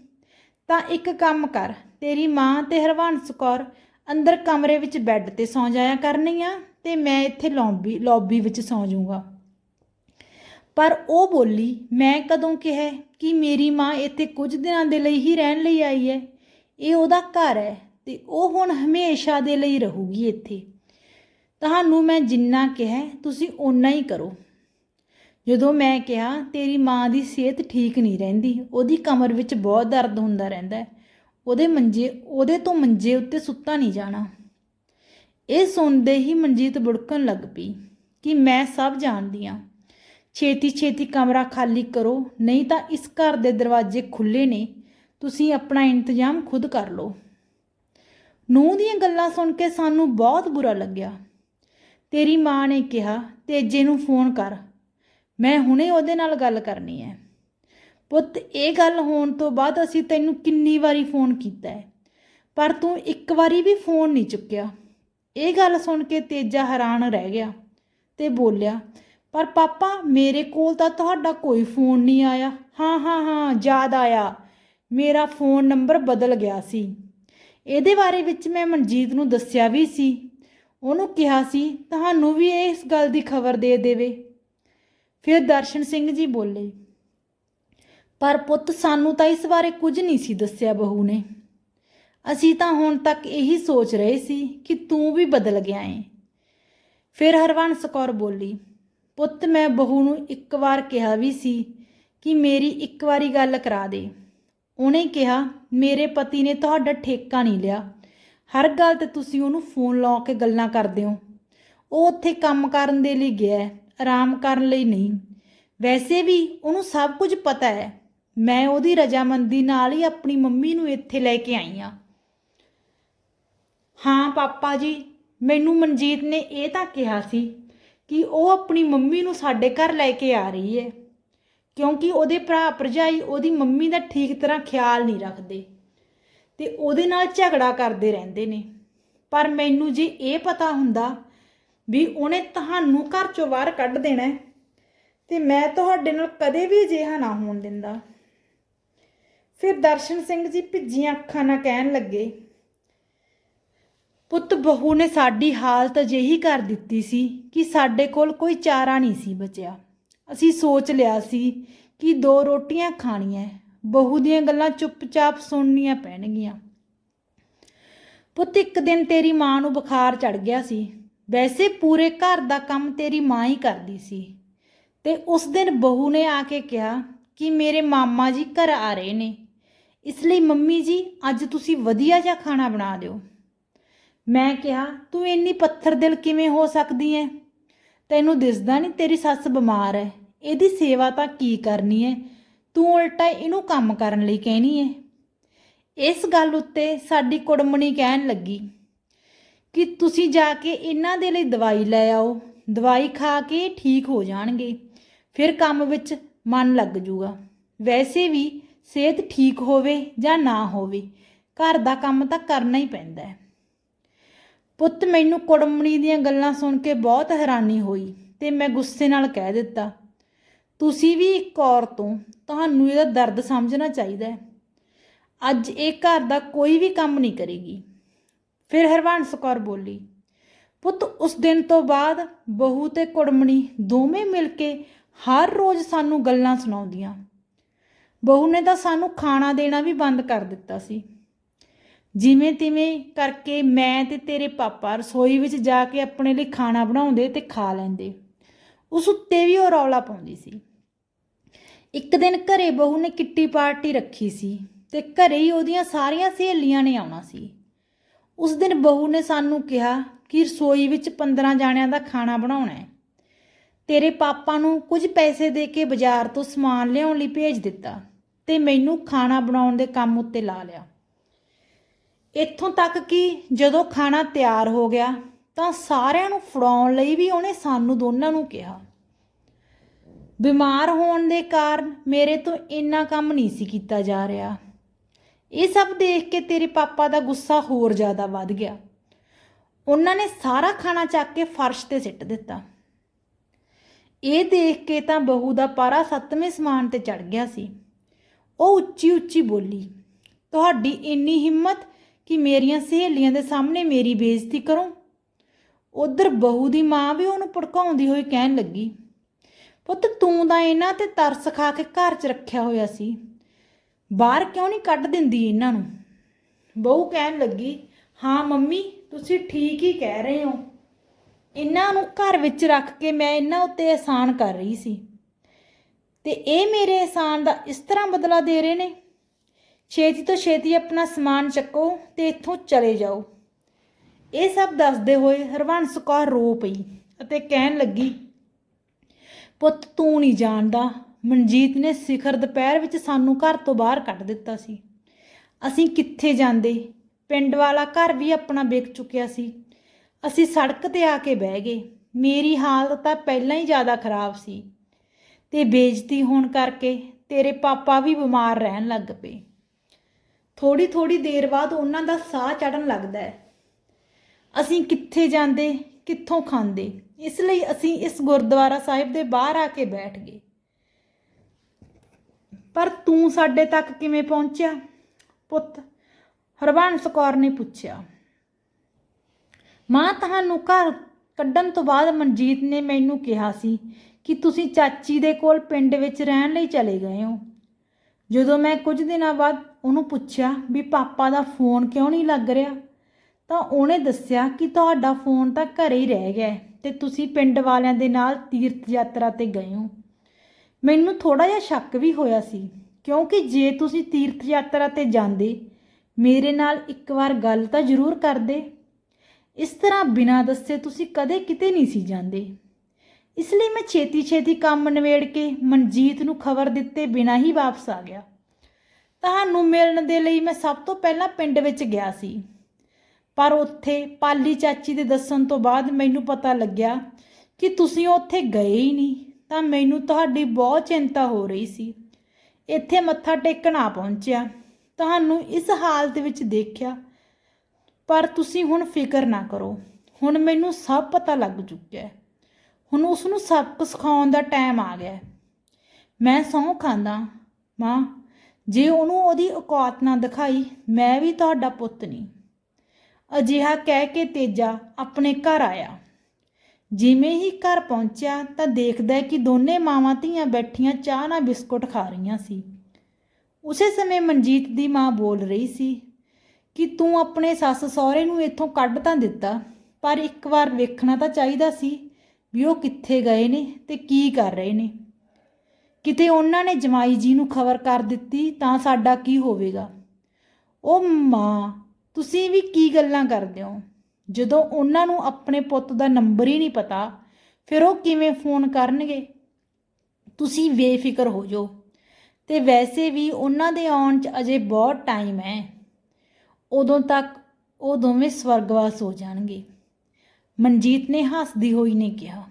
Speaker 1: ਤਾਂ ਇੱਕ ਕੰਮ ਕਰ ਤੇਰੀ ਮਾਂ ਤੇ ਹਰਵੰਸ ਕੌਰ ਅੰਦਰ ਕਮਰੇ ਵਿੱਚ ਬੈੱਡ ਤੇ ਸੌਂ ਜਾਇਆ ਕਰਨੀਆਂ ਤੇ ਮੈਂ ਇੱਥੇ ਲੌਬੀ ਲੌਬੀ ਵਿੱਚ ਸੌਂ ਜਾਊਂਗਾ। ਪਰ ਉਹ ਬੋਲੀ, ਮੈਂ ਕਦੋਂ ਕਿਹਾ ਕਿ ਮੇਰੀ ਮਾਂ ਇੱਥੇ ਕੁਝ ਦਿਨਾਂ ਦੇ ਲਈ ਹੀ ਰਹਿਣ ਲਈ ਆਈ ਹੈ? ਇਹ ਉਹਦਾ ਘਰ ਹੈ ਤੇ ਉਹ ਹੁਣ ਹਮੇਸ਼ਾ ਦੇ ਲਈ ਰਹੂਗੀ ਇੱਥੇ। ਤੁਹਾਨੂੰ ਮੈਂ ਜਿੰਨਾ ਕਿਹਾ, ਤੁਸੀਂ ਓਨਾ ਹੀ ਕਰੋ। ਜਦੋਂ ਮੈਂ ਕਿਹਾ, ਤੇਰੀ ਮਾਂ ਦੀ ਸਿਹਤ ਠੀਕ ਨਹੀਂ ਰਹਿੰਦੀ, ਉਹਦੀ ਕਮਰ ਵਿੱਚ ਬਹੁਤ ਦਰਦ ਹੁੰਦਾ ਰਹਿੰਦਾ ਹੈ। ਉਹਦੇ ਮੰਜੇ, ਉਹਦੇ ਤੋਂ ਮੰਜੇ ਉੱਤੇ ਸੁੱਤਾ ਨਹੀਂ ਜਾਣਾ। ਇਹ ਸੁਣਦੇ ਹੀ ਮਨਜੀਤ ਬੁੜਕਣ ਲੱਗ ਪਈ ਕਿ ਮੈਂ ਸਭ ਜਾਣਦੀ ਹਾਂ ਛੇਤੀ ਛੇਤੀ ਕਮਰਾ ਖਾਲੀ ਕਰੋ, ਨਹੀਂ ਤਾਂ ਇਸ ਘਰ ਦੇ ਦਰਵਾਜ਼ੇ ਖੁੱਲੇ ਨੇ। ਤੁਸੀਂ ਆਪਣਾ ਇੰਤਜ਼ਾਮ ਖੁਦ ਕਰ ਲਓ। ਨੂੰਹ ਦੀਆਂ ਗੱਲਾਂ ਸੁਣ ਕੇ ਸਾਨੂੰ ਬਹੁਤ ਬੁਰਾ ਲੱਗਿਆ। ਤੇਰੀ ਮਾਂ ਨੇ ਕਿਹਾ, ਤੇਜੇ ਨੂੰ ਫੋਨ ਕਰ। ਮੈਂ ਹੁਣੇ ਉਹਦੇ ਨਾਲ ਗੱਲ ਕਰਨੀ ਹੈ। ਪੁੱਤ, ਇਹ ਗੱਲ ਹੋਣ ਤੋਂ ਬਾਅਦ ਅਸੀਂ ਤੈਨੂੰ ਕਿੰਨੀ ਵਾਰੀ ਫੋਨ ਕੀਤਾ ਹੈ, ਪਰ ਤੂੰ ਇੱਕ ਵਾਰੀ ਵੀ ਫੋਨ ਨਹੀਂ ਚੁੱਕਿਆ। ਇਹ ਗੱਲ ਸੁਣ ਕੇ ਤੇਜਾ ਹੈਰਾਨ ਰਹਿ ਗਿਆ ਤੇ ਬੋਲਿਆ, ਪਰ ਪਾਪਾ, ਮੇਰੇ ਕੋਲ ਤਾਂ ਤੁਹਾਡਾ ਕੋਈ ਫੋਨ ਨਹੀਂ ਆਇਆ। ਹਾਂ ਹਾਂ ਹਾਂ, ਯਾਦ ਆਇਆ। ਮੇਰਾ ਫੋਨ ਨੰਬਰ ਬਦਲ ਗਿਆ ਸੀ। ਇਹਦੇ ਬਾਰੇ ਵਿੱਚ ਮੈਂ ਮਨਜੀਤ ਨੂੰ ਦੱਸਿਆ ਵੀ ਸੀ। ਉਹਨੂੰ ਕਿਹਾ ਸੀ, ਤੁਹਾਨੂੰ ਵੀ ਇਸ ਗੱਲ ਦੀ ਖਬਰ ਦੇ ਦੇਵੇ। ਫਿਰ ਦਰਸ਼ਨ ਸਿੰਘ ਜੀ ਬੋਲੇ ਪਰ ਪੁੱਤ ਸਾਨੂੰ ਤਾਂ ਇਸ ਬਾਰੇ ਕੁਝ ਨਹੀਂ ਸੀ ਦੱਸਿਆ ਬਹੂ ਨੇ। ਅਸੀਂ ਤਾਂ ਹੁਣ ਤੱਕ ਇਹੀ ਸੋਚ ਰਹੇ ਸੀ ਕਿ ਤੂੰ ਵੀ ਬਦਲ ਗਿਆ ਏ। ਫਿਰ ਹਰਵੰਸ ਕੌਰ ਬੋਲੀ, ਪੁੱਤ ਮੈਂ ਬਹੂ ਨੂੰ ਇੱਕ ਵਾਰ ਕਿਹਾ ਵੀ ਸੀ ਕਿ ਮੇਰੀ ਇੱਕ ਵਾਰੀ ਗੱਲ ਕਰਾ ਦੇ। ਉਹਨੇ ਕਿਹਾ, ਮੇਰੇ ਪਤੀ ਨੇ ਤੁਹਾਡਾ ਠੇਕਾ ਨਹੀਂ ਲਿਆ। ਹਰ ਗੱਲ ਤੇ ਤੁਸੀਂ ਉਹਨੂੰ ਫੋਨ ਲਾ ਕੇ ਗੱਲਾਂ ਕਰਦੇ ਹੋ। ਉਹ ਉੱਥੇ ਕੰਮ ਕਰਨ ਦੇ ਲਈ ਗਿਆ ਆਰਾਮ ਕਰਨ ਲਈ ਨਹੀਂ। ਵੈਸੇ ਵੀ ਉਹਨੂੰ ਸਭ ਕੁਝ ਪਤਾ ਹੈ। ਮੈਂ ਉਹਦੀ ਰਜਾਮੰਦੀ ਨਾਲ ਹੀ ਆਪਣੀ ਮੰਮੀ ਨੂੰ ਇੱਥੇ ਲੈ ਕੇ ਆਈ ਹਾਂ। ਹਾਂ ਪਾਪਾ ਜੀ ਮੈਨੂੰ ਮਨਜੀਤ ਨੇ ਇਹ ਤਾਂ ਕਿਹਾ ਸੀ ਕਿ ਉਹ ਆਪਣੀ ਮੰਮੀ ਨੂੰ ਸਾਡੇ ਘਰ ਲੈ ਕੇ ਆ ਰਹੀ ਹੈ ਕਿਉਂਕਿ ਉਹਦੇ ਭਰਾ ਭਰਜਾਈ ਉਹਦੀ ਮੰਮੀ ਦਾ ਠੀਕ ਤਰ੍ਹਾਂ ਖਿਆਲ ਨਹੀਂ ਰੱਖਦੇ ਤੇ ਉਹਦੇ ਨਾਲ ਝਗੜਾ ਕਰਦੇ ਰਹਿੰਦੇ ਨੇ। ਪਰ ਮੈਨੂੰ ਜੇ ਇਹ ਪਤਾ ਹੁੰਦਾ ਵੀ ਉਹਨੇ ਤੁਹਾਨੂੰ ਘਰ ਚੋਂ ਬਾਹਰ ਕੱਢ ਦੇਣਾ ਹੈ, ਤੇ ਮੈਂ ਤੁਹਾਡੇ ਨਾਲ ਕਦੇ ਵੀ ਅਜਿਹਾ ਨਾ ਹੋਣ ਦਿੰਦਾ। ਫਿਰ ਦਰਸ਼ਨ ਸਿੰਘ ਜੀ ਭਿੱਜੀਆਂ ਅੱਖਾਂ ਨਾਲ ਕਹਿਣ ਲੱਗੇ, ਪੁੱਤ ਬਹੂ ਨੇ ਸਾਡੀ ਹਾਲਤ ਅਜਿਹੀ ਕਰ ਦਿੱਤੀ ਸੀ ਕਿ ਸਾਡੇ ਕੋਲ ਕੋਈ ਚਾਰਾ ਨਹੀਂ ਸੀ ਬਚਿਆ। ਅਸੀਂ ਸੋਚ ਲਿਆ ਸੀ ਕਿ ਦੋ ਰੋਟੀਆਂ ਖਾਣੀਆਂ, ਬਹੂ ਦੀਆਂ ਗੱਲਾਂ ਚੁੱਪਚਾਪ ਸੁਣਨੀਆਂ ਪੈਣਗੀਆਂ। ਪੁੱਤ, ਇੱਕ ਦਿਨ ਤੇਰੀ ਮਾਂ ਨੂੰ ਬੁਖਾਰ ਚੜ ਗਿਆ ਸੀ। ਵੈਸੇ ਪੂਰੇ ਘਰ ਦਾ ਕੰਮ ਤੇਰੀ ਮਾਂ ਹੀ ਕਰਦੀ ਸੀ। ਤੇ ਉਸ ਦਿਨ ਬਹੂ ਨੇ ਆ ਕੇ ਕਿਹਾ ਕਿ ਮੇਰੇ ਮਾਮਾ ਜੀ ਘਰ ਆ ਰਹੇ ਨੇ। ਇਸ ਲਈ ਮੰਮੀ ਜੀ, ਅੱਜ ਤੁਸੀਂ ਵਧੀਆ ਜਿਹਾ ਖਾਣਾ ਬਣਾ ਦਿਓ। ਮੈਂ ਕਿਹਾ, ਤੂੰ ਇੰਨੀ ਪੱਥਰ ਦਿਲ ਕਿਵੇਂ ਹੋ ਸਕਦੀ ਐ? ਤੈਨੂੰ ਦਿਸਦਾ ਨਹੀਂ ਤੇਰੀ ਸੱਸ ਬਿਮਾਰ ਐ। ਇਹਦੀ ਸੇਵਾ ਤਾਂ ਕੀ ਕਰਨੀ ਐ? ਤੂੰ ਉਲਟਾ ਇਹਨੂੰ ਕੰਮ ਕਰਨ ਲਈ ਕਹਿਣੀ ਐ? ਇਸ ਗੱਲ ਉੱਤੇ ਸਾਡੀ ਕੁੜਮਣੀ ਕਹਿਣ ਲੱਗੀ ਕਿ ਤੁਸੀਂ ਜਾ ਕੇ ਇਹਨਾਂ ਦੇ ਲਈ ਦਵਾਈ ਲੈ ਆਓ। ਦਵਾਈ ਖਾ ਕੇ ਠੀਕ ਹੋ ਜਾਣਗੇ। ਫਿਰ ਕੰਮ ਵਿੱਚ ਮਨ ਲੱਗ ਜੂਗਾ। ਵੈਸੇ ਵੀ ਸਿਹਤ ਠੀਕ ਹੋਵੇ ਜਾਂ ਨਾ ਹੋਵੇ, ਘਰ ਦਾ ਕੰਮ ਤਾਂ ਕਰਨਾ ਹੀ ਪੈਂਦਾ ਹੈ। ਪੁੱਤ, ਮੈਨੂੰ ਕੁੜਮਣੀ ਦੀਆਂ ਗੱਲਾਂ ਸੁਣ ਕੇ ਬਹੁਤ ਹੈਰਾਨੀ ਹੋਈ ਤੇ ਮੈਂ ਗੁੱਸੇ ਨਾਲ ਕਹਿ ਦਿੱਤਾ, ਤੁਸੀਂ ਵੀ ਇੱਕ ਔਰਤ ਹੋ, ਤੁਹਾਨੂੰ ਇਹਦਾ ਦਰਦ ਸਮਝਣਾ ਚਾਹੀਦਾ ਹੈ। ਅੱਜ ਇਹ ਘਰ ਦਾ ਕੋਈ ਵੀ ਕੰਮ ਨਹੀਂ ਕਰੇਗੀ। ਫਿਰ ਹਰਵੰਸ ਕੌਰ ਬੋਲੀ, ਪੁੱਤ, ਉਸ ਦਿਨ ਤੋਂ ਬਾਅਦ ਬਹੂ ਤੇ ਕੁੜਮਣੀ ਦੋਵੇਂ ਮਿਲ ਕੇ ਹਰ ਰੋਜ਼ ਸਾਨੂੰ ਗੱਲਾਂ ਸੁਣਾਉਂਦੀਆਂ। ਬਹੂ ਨੇ ਤਾਂ ਸਾਨੂੰ ਖਾਣਾ ਦੇਣਾ ਵੀ ਬੰਦ ਕਰ ਦਿੱਤਾ ਸੀ। ਜਿਵੇਂ ਤਿਵੇਂ ਕਰਕੇ ਮੈਂ ਤੇ ਤੇਰੇ ਪਾਪਾ ਰਸੋਈ ਵਿੱਚ ਜਾ ਕੇ ਆਪਣੇ ਲਈ ਖਾਣਾ ਬਣਾਉਂਦੇ ਤੇ ਖਾ ਲੈਂਦੇ। ਉਸ ਉੱਤੇ ਵੀ ਉਹ ਰੌਲਾ ਪਾਉਂਦੀ ਸੀ। ਇੱਕ ਦਿਨ ਘਰੇ ਬਹੂ ਨੇ ਕਿੱਟੀ ਪਾਰਟੀ ਰੱਖੀ ਸੀ ਤੇ ਘਰੇ ਹੀ ਉਹਦੀਆਂ ਸਾਰੀਆਂ ਸਹੇਲੀਆਂ ਨੇ ਆਉਣਾ ਸੀ। ਉਸ ਦਿਨ ਬਹੂ ਨੇ ਸਾਨੂੰ ਕਿਹਾ ਕਿ ਰਸੋਈ ਵਿੱਚ 15 ਜਾਣਿਆਂ ਦਾ ਖਾਣਾ ਬਣਾਉਣਾ ਹੈ। ਤੇਰੇ ਪਾਪਾ ਨੂੰ ਕੁਝ ਪੈਸੇ ਦੇ ਕੇ ਬਾਜ਼ਾਰ ਤੋਂ ਸਮਾਨ ਲਿਆਉਣ ਲਈ ਭੇਜ ਦਿੱਤਾ। ਤੇ ਮੈਨੂੰ ਖਾਣਾ ਬਣਾਉਣ ਦੇ ਕੰਮ ਉੱਤੇ ਲਾ ਲਿਆ। ਇੱਥੋਂ ਤੱਕ ਕਿ ਜਦੋਂ ਖਾਣਾ ਤਿਆਰ ਹੋ ਗਿਆ, ਤਾਂ ਸਾਰਿਆਂ ਨੂੰ ਫੜਾਉਣ ਲਈ ਵੀ ਉਹਨੇ ਸਾਨੂੰ ਦੋਨਾਂ ਨੂੰ ਕਿਹਾ। ਬਿਮਾਰ ਹੋਣ ਦੇ ਕਾਰਨ ਮੇਰੇ ਤੋਂ ਇੰਨਾ ਕੰਮ ਨਹੀਂ ਸੀ ਕੀਤਾ ਜਾ ਰਿਹਾ। ਇਹ ਸਭ ਦੇਖ ਕੇ ਤੇਰੇ ਪਾਪਾ ਦਾ ਗੁੱਸਾ ਹੋਰ ਜ਼ਿਆਦਾ ਵੱਧ ਗਿਆ। ਉਹਨਾਂ ਨੇ ਸਾਰਾ ਖਾਣਾ ਚੱਕ ਕੇ ਫਰਸ਼ ਤੇ ਸਿੱਟ ਦਿੱਤਾ। ਇਹ ਦੇਖ ਕੇ ਤਾਂ ਬਹੂ ਦਾ ਪਾਰਾ ਸੱਤਵੇਂ ਸਮਾਨ ਤੇ ਚੜ ਗਿਆ ਸੀ। ਉਹ ਉੱਚੀ ਉੱਚੀ ਬੋਲੀ, ਤੁਹਾਡੀ ਇੰਨੀ ਹਿੰਮਤ ਕਿ ਮੇਰੀਆਂ ਸਹੇਲੀਆਂ ਦੇ ਸਾਹਮਣੇ ਮੇਰੀ ਬੇਇੱਜ਼ਤੀ ਕਰੋ। ਉਧਰ ਬਹੂ ਦੀ ਮਾਂ ਵੀ ਉਹਨੂੰ ਭੜਕਾਉਂਦੀ ਹੋਈ ਕਹਿਣ ਲੱਗੀ, ਪੁੱਤ ਤੂੰ ਤਾਂ ਇਹਨਾਂ ਤੇ ਤਰਸ ਖਾ ਕੇ ਘਰ 'ਚ ਰੱਖਿਆ ਹੋਇਆ ਸੀ, ਬਾਹਰ ਕਿਉਂ ਨਹੀਂ ਕੱਢ ਦਿੰਦੀ ਇਹਨਾਂ ਨੂੰ? ਬਹੂ ਕਹਿਣ ਲੱਗੀ, ਹਾਂ ਮੰਮੀ, ਤੁਸੀਂ ਠੀਕ ਹੀ ਕਹਿ ਰਹੇ ਹੋ। ਇਹਨਾਂ ਨੂੰ ਘਰ ਵਿੱਚ ਰੱਖ ਕੇ ਮੈਂ ਇਹਨਾਂ ਉੱਤੇ ਅਹਿਸਾਨ ਕਰ ਰਹੀ ਸੀ। ਤੇ ਇਹ ਮੇਰੇ ਅਹਿਸਾਨ ਦਾ ਇਸ ਤਰ੍ਹਾਂ ਬਦਲਾ ਦੇ ਰਹੇ ਨੇ। ਛੇਤੀ ਤੋਂ ਛੇਤੀ ਆਪਣਾ ਸਮਾਨ ਚੱਕੋ ਤੇ ਇੱਥੋਂ ਚਲੇ ਜਾਓ। ਇਹ ਸਭ ਦੱਸਦੇ ਹੋਏ ਹਰਵੰਸ ਕੌਰ ਰੋ ਪਈ ਅਤੇ ਕਹਿਣ ਲੱਗੀ, ਪੁੱਤ, ਤੂੰ ਨਹੀਂ ਜਾਣਦਾ, ਮਨਜੀਤ ਨੇ ਸਿਖਰ ਦੁਪਹਿਰ ਵਿੱਚ ਸਾਨੂੰ ਘਰ ਤੋਂ ਬਾਹਰ ਕੱਢ ਦਿੱਤਾ ਸੀ। ਅਸੀਂ ਕਿੱਥੇ ਜਾਂਦੇ? ਪਿੰਡ ਵਾਲਾ ਘਰ ਵੀ ਆਪਣਾ ਵਿਕ ਚੁੱਕਿਆ ਸੀ। ਅਸੀਂ ਸੜਕ ਤੇ ਆ ਕੇ ਬਹਿ ਗਏ। ਮੇਰੀ ਹਾਲਤ ਤਾਂ ਪਹਿਲਾਂ ਹੀ ਜ਼ਿਆਦਾ ਖਰਾਬ ਸੀ। ਤੇ ਬੇਇੱਜ਼ਤੀ ਹੋਣ ਕਰਕੇ ਤੇਰੇ ਪਾਪਾ ਵੀ ਬਿਮਾਰ ਰਹਿਣ ਲੱਗ ਪਏ। ਥੋੜੀ ਥੋੜੀ ਦੇਰ ਬਾਅਦ ਉਹਨਾਂ ਦਾ ਸਾਹ ਚੜਨ ਲੱਗਦਾ ਹੈ। ਅਸੀਂ ਕਿੱਥੇ ਜਾਂਦੇ, ਕਿੱਥੋਂ ਖਾਂਦੇ? ਇਸ ਲਈ ਅਸੀਂ ਇਸ ਗੁਰਦੁਆਰਾ ਸਾਹਿਬ ਦੇ ਬਾਹਰ ਆ ਕੇ ਬੈਠ ਗਏ। ਪਰ ਤੂੰ ਸਾਡੇ ਤੱਕ ਕਿਵੇਂ ਪਹੁੰਚਿਆ? ਪੁੱਤ, ਹਰਬੰਸ ਕੌਰ ਨੇ ਪੁੱਛਿਆ। ਮਾਂ, ਤੁਹਾਨੂੰ ਘਰ ਕੱਢਣ ਤੋਂ ਬਾਅਦ ਮਨਜੀਤ ਨੇ ਮੈਨੂੰ ਕਿਹਾ ਸੀ ਕਿ ਤੁਸੀਂ ਚਾਚੀ ਦੇ ਕੋਲ ਪਿੰਡ ਵਿੱਚ ਰਹਿਣ ਲਈ ਚਲੇ ਗਏ ਹੋ। ਜਦੋਂ ਮੈਂ ਕੁਝ ਦਿਨਾਂ ਬਾਅਦ ਉਹਨੂੰ ਪੁੱਛਿਆ ਵੀ ਪਾਪਾ ਦਾ ਫੋਨ ਕਿਉਂ ਨਹੀਂ ਲੱਗ ਰਿਹਾ, ਤਾਂ ਉਹਨੇ ਦੱਸਿਆ ਕਿ ਤੁਹਾਡਾ ਫੋਨ ਤਾਂ ਘਰੇ ਹੀ ਰਹਿ ਗਿਆ ਹੈ ਤੇ ਤੁਸੀਂ ਪਿੰਡ ਵਾਲਿਆਂ ਦੇ ਨਾਲ ਤੀਰਥ ਯਾਤਰਾ ਤੇ ਗਏ ਹੋ। ਮੈਨੂੰ ਥੋੜਾ ਜਿਹਾ ਸ਼ੱਕ ਵੀ ਹੋਇਆ ਸੀ, ਕਿਉਂਕਿ ਜੇ ਤੁਸੀਂ ਤੀਰਥ ਯਾਤਰਾ ਤੇ ਜਾਂਦੇ, ਮੇਰੇ ਨਾਲ ਇੱਕ ਵਾਰ ਗੱਲ ਤਾਂ ਜ਼ਰੂਰ ਕਰਦੇ। ਇਸ ਤਰ੍ਹਾਂ ਬਿਨਾਂ ਦੱਸੇ ਤੁਸੀਂ ਕਦੇ ਕਿਤੇ ਨਹੀਂ ਸੀ ਜਾਂਦੇ। ਇਸ ਲਈ ਮੈਂ ਛੇਤੀ ਛੇਤੀ ਕੰਮ ਨਿਬੇੜ ਕੇ ਮਨਜੀਤ ਨੂੰ ਖਬਰ ਦਿੱਤੇ ਬਿਨਾਂ ਹੀ ਵਾਪਸ ਆ ਗਿਆ। ਤੁਹਾਨੂੰ ਮਿਲਣ ਦੇ ਲਈ ਮੈਂ ਸਭ ਤੋਂ ਪਹਿਲਾਂ ਪਿੰਡ ਵਿੱਚ ਗਿਆ ਸੀ। ਪਰ ਉੱਥੇ ਪਾਲੀ ਚਾਚੀ ਦੇ ਦੱਸਣ ਤੋਂ ਬਾਅਦ ਮੈਨੂੰ ਪਤਾ ਲੱਗਿਆ ਕਿ ਤੁਸੀਂ ਉੱਥੇ ਗਏ ਹੀ ਨਹੀਂ, ਤਾਂ ਮੈਨੂੰ ਤੁਹਾਡੀ ਬਹੁਤ ਚਿੰਤਾ ਹੋ ਰਹੀ ਸੀ। ਇੱਥੇ ਮੱਥਾ ਟੇਕਣ ਆ ਪਹੁੰਚਿਆ। ਤੁਹਾਨੂੰ ਇਸ ਹਾਲਤ ਵਿੱਚ ਦੇਖਿਆ। ਪਰ ਤੁਸੀਂ ਹੁਣ ਫਿਕਰ ਨਾ ਕਰੋ। ਹੁਣ ਮੈਨੂੰ ਸਭ ਪਤਾ ਲੱਗ ਚੁੱਕਿਆ ਹੈ। ਹੁਣ ਉਸ ਨੂੰ ਸਬਕ ਸਿਖਾਉਣ ਦਾ ਟਾਈਮ ਆ ਗਿਆ। ਮੈਂ ਸਹੁੰ ਖਾਂਦਾ, ਮਾਂ, ਜੇ ਉਹਨੂੰ ਉਹਦੀ ਔਕਾਤ ਨਾ ਦਿਖਾਈ, ਮੈਂ ਵੀ ਤੁਹਾਡਾ ਪੁੱਤ ਨਹੀਂ। ਅਜਿਹਾ ਕਹਿ ਕੇ ਤੇਜਾ ਆਪਣੇ ਘਰ ਆਇਆ। ਜਿਵੇਂ ਹੀ ਘਰ ਪਹੁੰਚਿਆ ਤਾਂ ਦੇਖਦਾ ਕਿ ਦੋਨੇ ਮਾਵਾਂ ਧੀਆਂ ਬੈਠੀਆਂ ਚਾਹ ਨਾਲ ਬਿਸਕੁਟ ਖਾ ਰਹੀਆਂ ਸੀ। ਉਸੇ ਸਮੇਂ ਮਨਜੀਤ ਦੀ ਮਾਂ ਬੋਲ ਰਹੀ ਸੀ ਕਿ ਤੂੰ ਆਪਣੇ ਸੱਸ ਸਹੁਰੇ ਨੂੰ ਇੱਥੋਂ ਕੱਢ ਤਾਂ ਦਿੱਤਾ, ਪਰ ਇੱਕ ਵਾਰ ਵੇਖਣਾ ਤਾਂ ਚਾਹੀਦਾ ਸੀ ਵੀ ਉਹ ਕਿੱਥੇ ਗਏ ਨੇ ਤੇ ਕੀ ਕਰ ਰਹੇ ਨੇ। ਕਿਤੇ ਉਹਨਾਂ ਨੇ ਜਮਾਈ ਜੀ ਨੂੰ ਖਬਰ ਕਰ ਦਿੱਤੀ ਤਾਂ ਸਾਡਾ ਕੀ ਹੋਵੇਗਾ। ਉਹ ਮਾਂ, ਤੁਸੀਂ ਵੀ ਕੀ ਗੱਲਾਂ ਕਰਦੇ ਹੋ? ਜਦੋਂ ਉਹਨਾਂ ਨੂੰ ਆਪਣੇ ਪੁੱਤ ਦਾ ਨੰਬਰ ਹੀ ਨਹੀਂ ਪਤਾ, ਫਿਰ ਉਹ ਕਿਵੇਂ ਫੋਨ ਕਰਨਗੇ? ਤੁਸੀਂ ਬੇਫਿਕਰ ਹੋ ਜਾਓ। ਤੇ ਵੈਸੇ ਵੀ ਉਹਨਾਂ ਦੇ ਆਉਣ 'ਚ ਅਜੇ ਬਹੁਤ ਟਾਈਮ ਹੈ। ਉਦੋਂ ਤੱਕ ਉਹ ਦੋਵੇਂ ਸਵਰਗਵਾਸ ਹੋ ਜਾਣਗੇ। ਮਨਜੀਤ ਨੇ ਹੱਸਦੀ ਹੋਈ ਨੇ ਕਿਹਾ।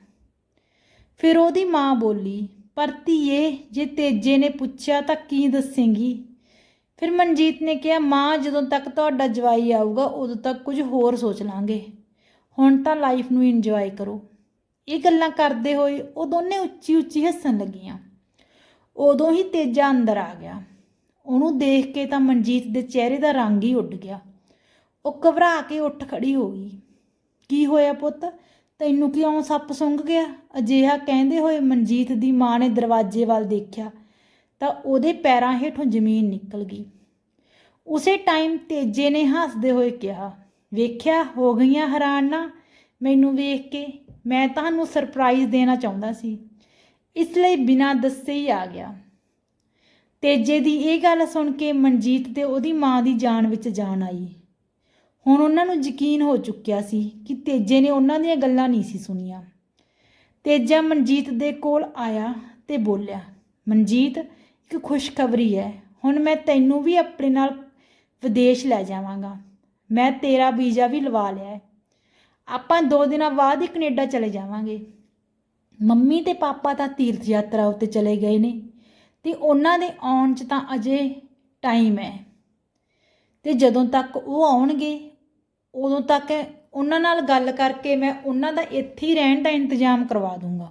Speaker 1: ਫਿਰ ਉਹਦੀ ਮਾਂ ਬੋਲੀ, ਪਰ ਧੀਏ, ਜੇ ਤੇਜੇ ਨੇ ਪੁੱਛਿਆ ਤਾਂ ਕੀ ਦੱਸੇਂਗੀ? ਫਿਰ ਮਨਜੀਤ ਨੇ ਕਿਹਾ, ਮਾਂ, ਜਦੋਂ ਤੱਕ ਤੁਹਾਡਾ ਜਵਾਈ ਆਊਗਾ, ਉਦੋਂ ਤੱਕ ਕੁਝ ਹੋਰ ਸੋਚ ਲਾਂਗੇ। ਹੁਣ ਤਾਂ ਲਾਈਫ ਨੂੰ ਇੰਜੋਏ ਕਰੋ। ਇਹ ਗੱਲਾਂ ਕਰਦੇ ਹੋਏ ਉਹ ਦੋਨੇ ਉੱਚੀ ਉੱਚੀ ਹੱਸਣ ਲੱਗੀਆਂ। ਉਦੋਂ ਹੀ ਤੇਜਾ ਅੰਦਰ ਆ ਗਿਆ। ਉਹਨੂੰ ਦੇਖ ਕੇ ਤਾਂ ਮਨਜੀਤ ਦੇ ਚਿਹਰੇ ਦਾ ਰੰਗ ਹੀ ਉੱਡ ਗਿਆ। ਉਹ ਘਬਰਾ ਕੇ ਉੱਠ ਖੜੀ ਹੋ ਗਈ। ਕੀ ਹੋਇਆ ਪੁੱਤ? ਤੈਨੂੰ ਕਿਉਂ ਸੱਪ ਸੁੰਘ ਗਿਆ? ਅਜਿਹਾ ਕਹਿੰਦੇ ਹੋਏ ਮਨਜੀਤ ਦੀ ਮਾਂ ਨੇ ਦਰਵਾਜ਼ੇ ਵੱਲ ਦੇਖਿਆ ਤਾਂ ਉਹਦੇ ਪੈਰਾਂ ਹੇਠੋਂ ਜ਼ਮੀਨ ਨਿਕਲ ਗਈ। ਉਸੇ ਟਾਈਮ ਤੇਜੇ ਨੇ ਹੱਸਦੇ ਹੋਏ ਕਿਹਾ, ਵੇਖਿਆ, ਹੋ ਗਈਆਂ ਹੈਰਾਨ? ਮੈਨੂੰ ਵੇਖ ਕੇ ਮੈਂ ਤੁਹਾਨੂੰ ਸਰਪ੍ਰਾਈਜ਼ ਦੇਣਾ ਚਾਹੁੰਦਾ ਸੀ। ਇਸ ਲਈ ਬਿਨਾਂ ਦੱਸੇ ਹੀ ਆ ਗਿਆ। ਤੇਜੇ ਦੀ ਇਹ ਗੱਲ ਸੁਣ ਕੇ ਮਨਜੀਤ ਤੇ ਉਹਦੀ ਮਾਂ ਦੀ ਜਾਨ ਵਿੱਚ ਜਾਨ ਆਈ। ਹੁਣ ਉਹਨਾਂ ਨੂੰ ਯਕੀਨ ਹੋ ਚੁੱਕਿਆ ਸੀ ਕਿ ਤੇਜੇ ਨੇ ਉਹਨਾਂ ਦੀਆਂ ਗੱਲਾਂ ਨਹੀਂ ਸੀ ਸੁਣੀਆਂ। ਤੇਜਾ ਮਨਜੀਤ ਦੇ ਕੋਲ ਆਇਆ ਤੇ ਬੋਲਿਆ, ਮਨਜੀਤ, ਇੱਕ ਖੁਸ਼ਖਬਰੀ ਹੈ। ਹੁਣ ਮੈਂ ਤੈਨੂੰ ਵੀ ਆਪਣੇ ਨਾਲ ਵਿਦੇਸ਼ ਲੈ ਜਾਵਾਂਗਾ। ਮੈਂ ਤੇਰਾ ਵੀਜ਼ਾ ਵੀ ਲਵਾ ਲਿਆ ਆਪਾਂ ਦੋ ਦਿਨਾਂ ਬਾਅਦ ਹੀ ਕੈਨੇਡਾ ਚਲੇ ਜਾਵਾਂਗੇ। ਮੰਮੀ ਤੇ ਪਾਪਾ ਤਾਂ ਤੀਰਥ ਯਾਤਰਾ ਉੱਤੇ ਚਲੇ ਗਏ ਨੇ ਤੇ ਉਹਨਾਂ ਦੇ ਆਉਣ 'ਚ ਤਾਂ ਅਜੇ ਟਾਈਮ ਹੈ। ਤੇ ਜਦੋਂ ਤੱਕ ਉਹ ਆਉਣਗੇ ਉਦੋਂ ਤੱਕ ਉਹਨਾਂ ਨਾਲ ਗੱਲ ਕਰਕੇ ਮੈਂ ਉਹਨਾਂ ਦਾ ਇੱਥੇ ਹੀ ਰਹਿਣ ਦਾ ਇੰਤਜ਼ਾਮ ਕਰਵਾ ਦੂੰਗਾ।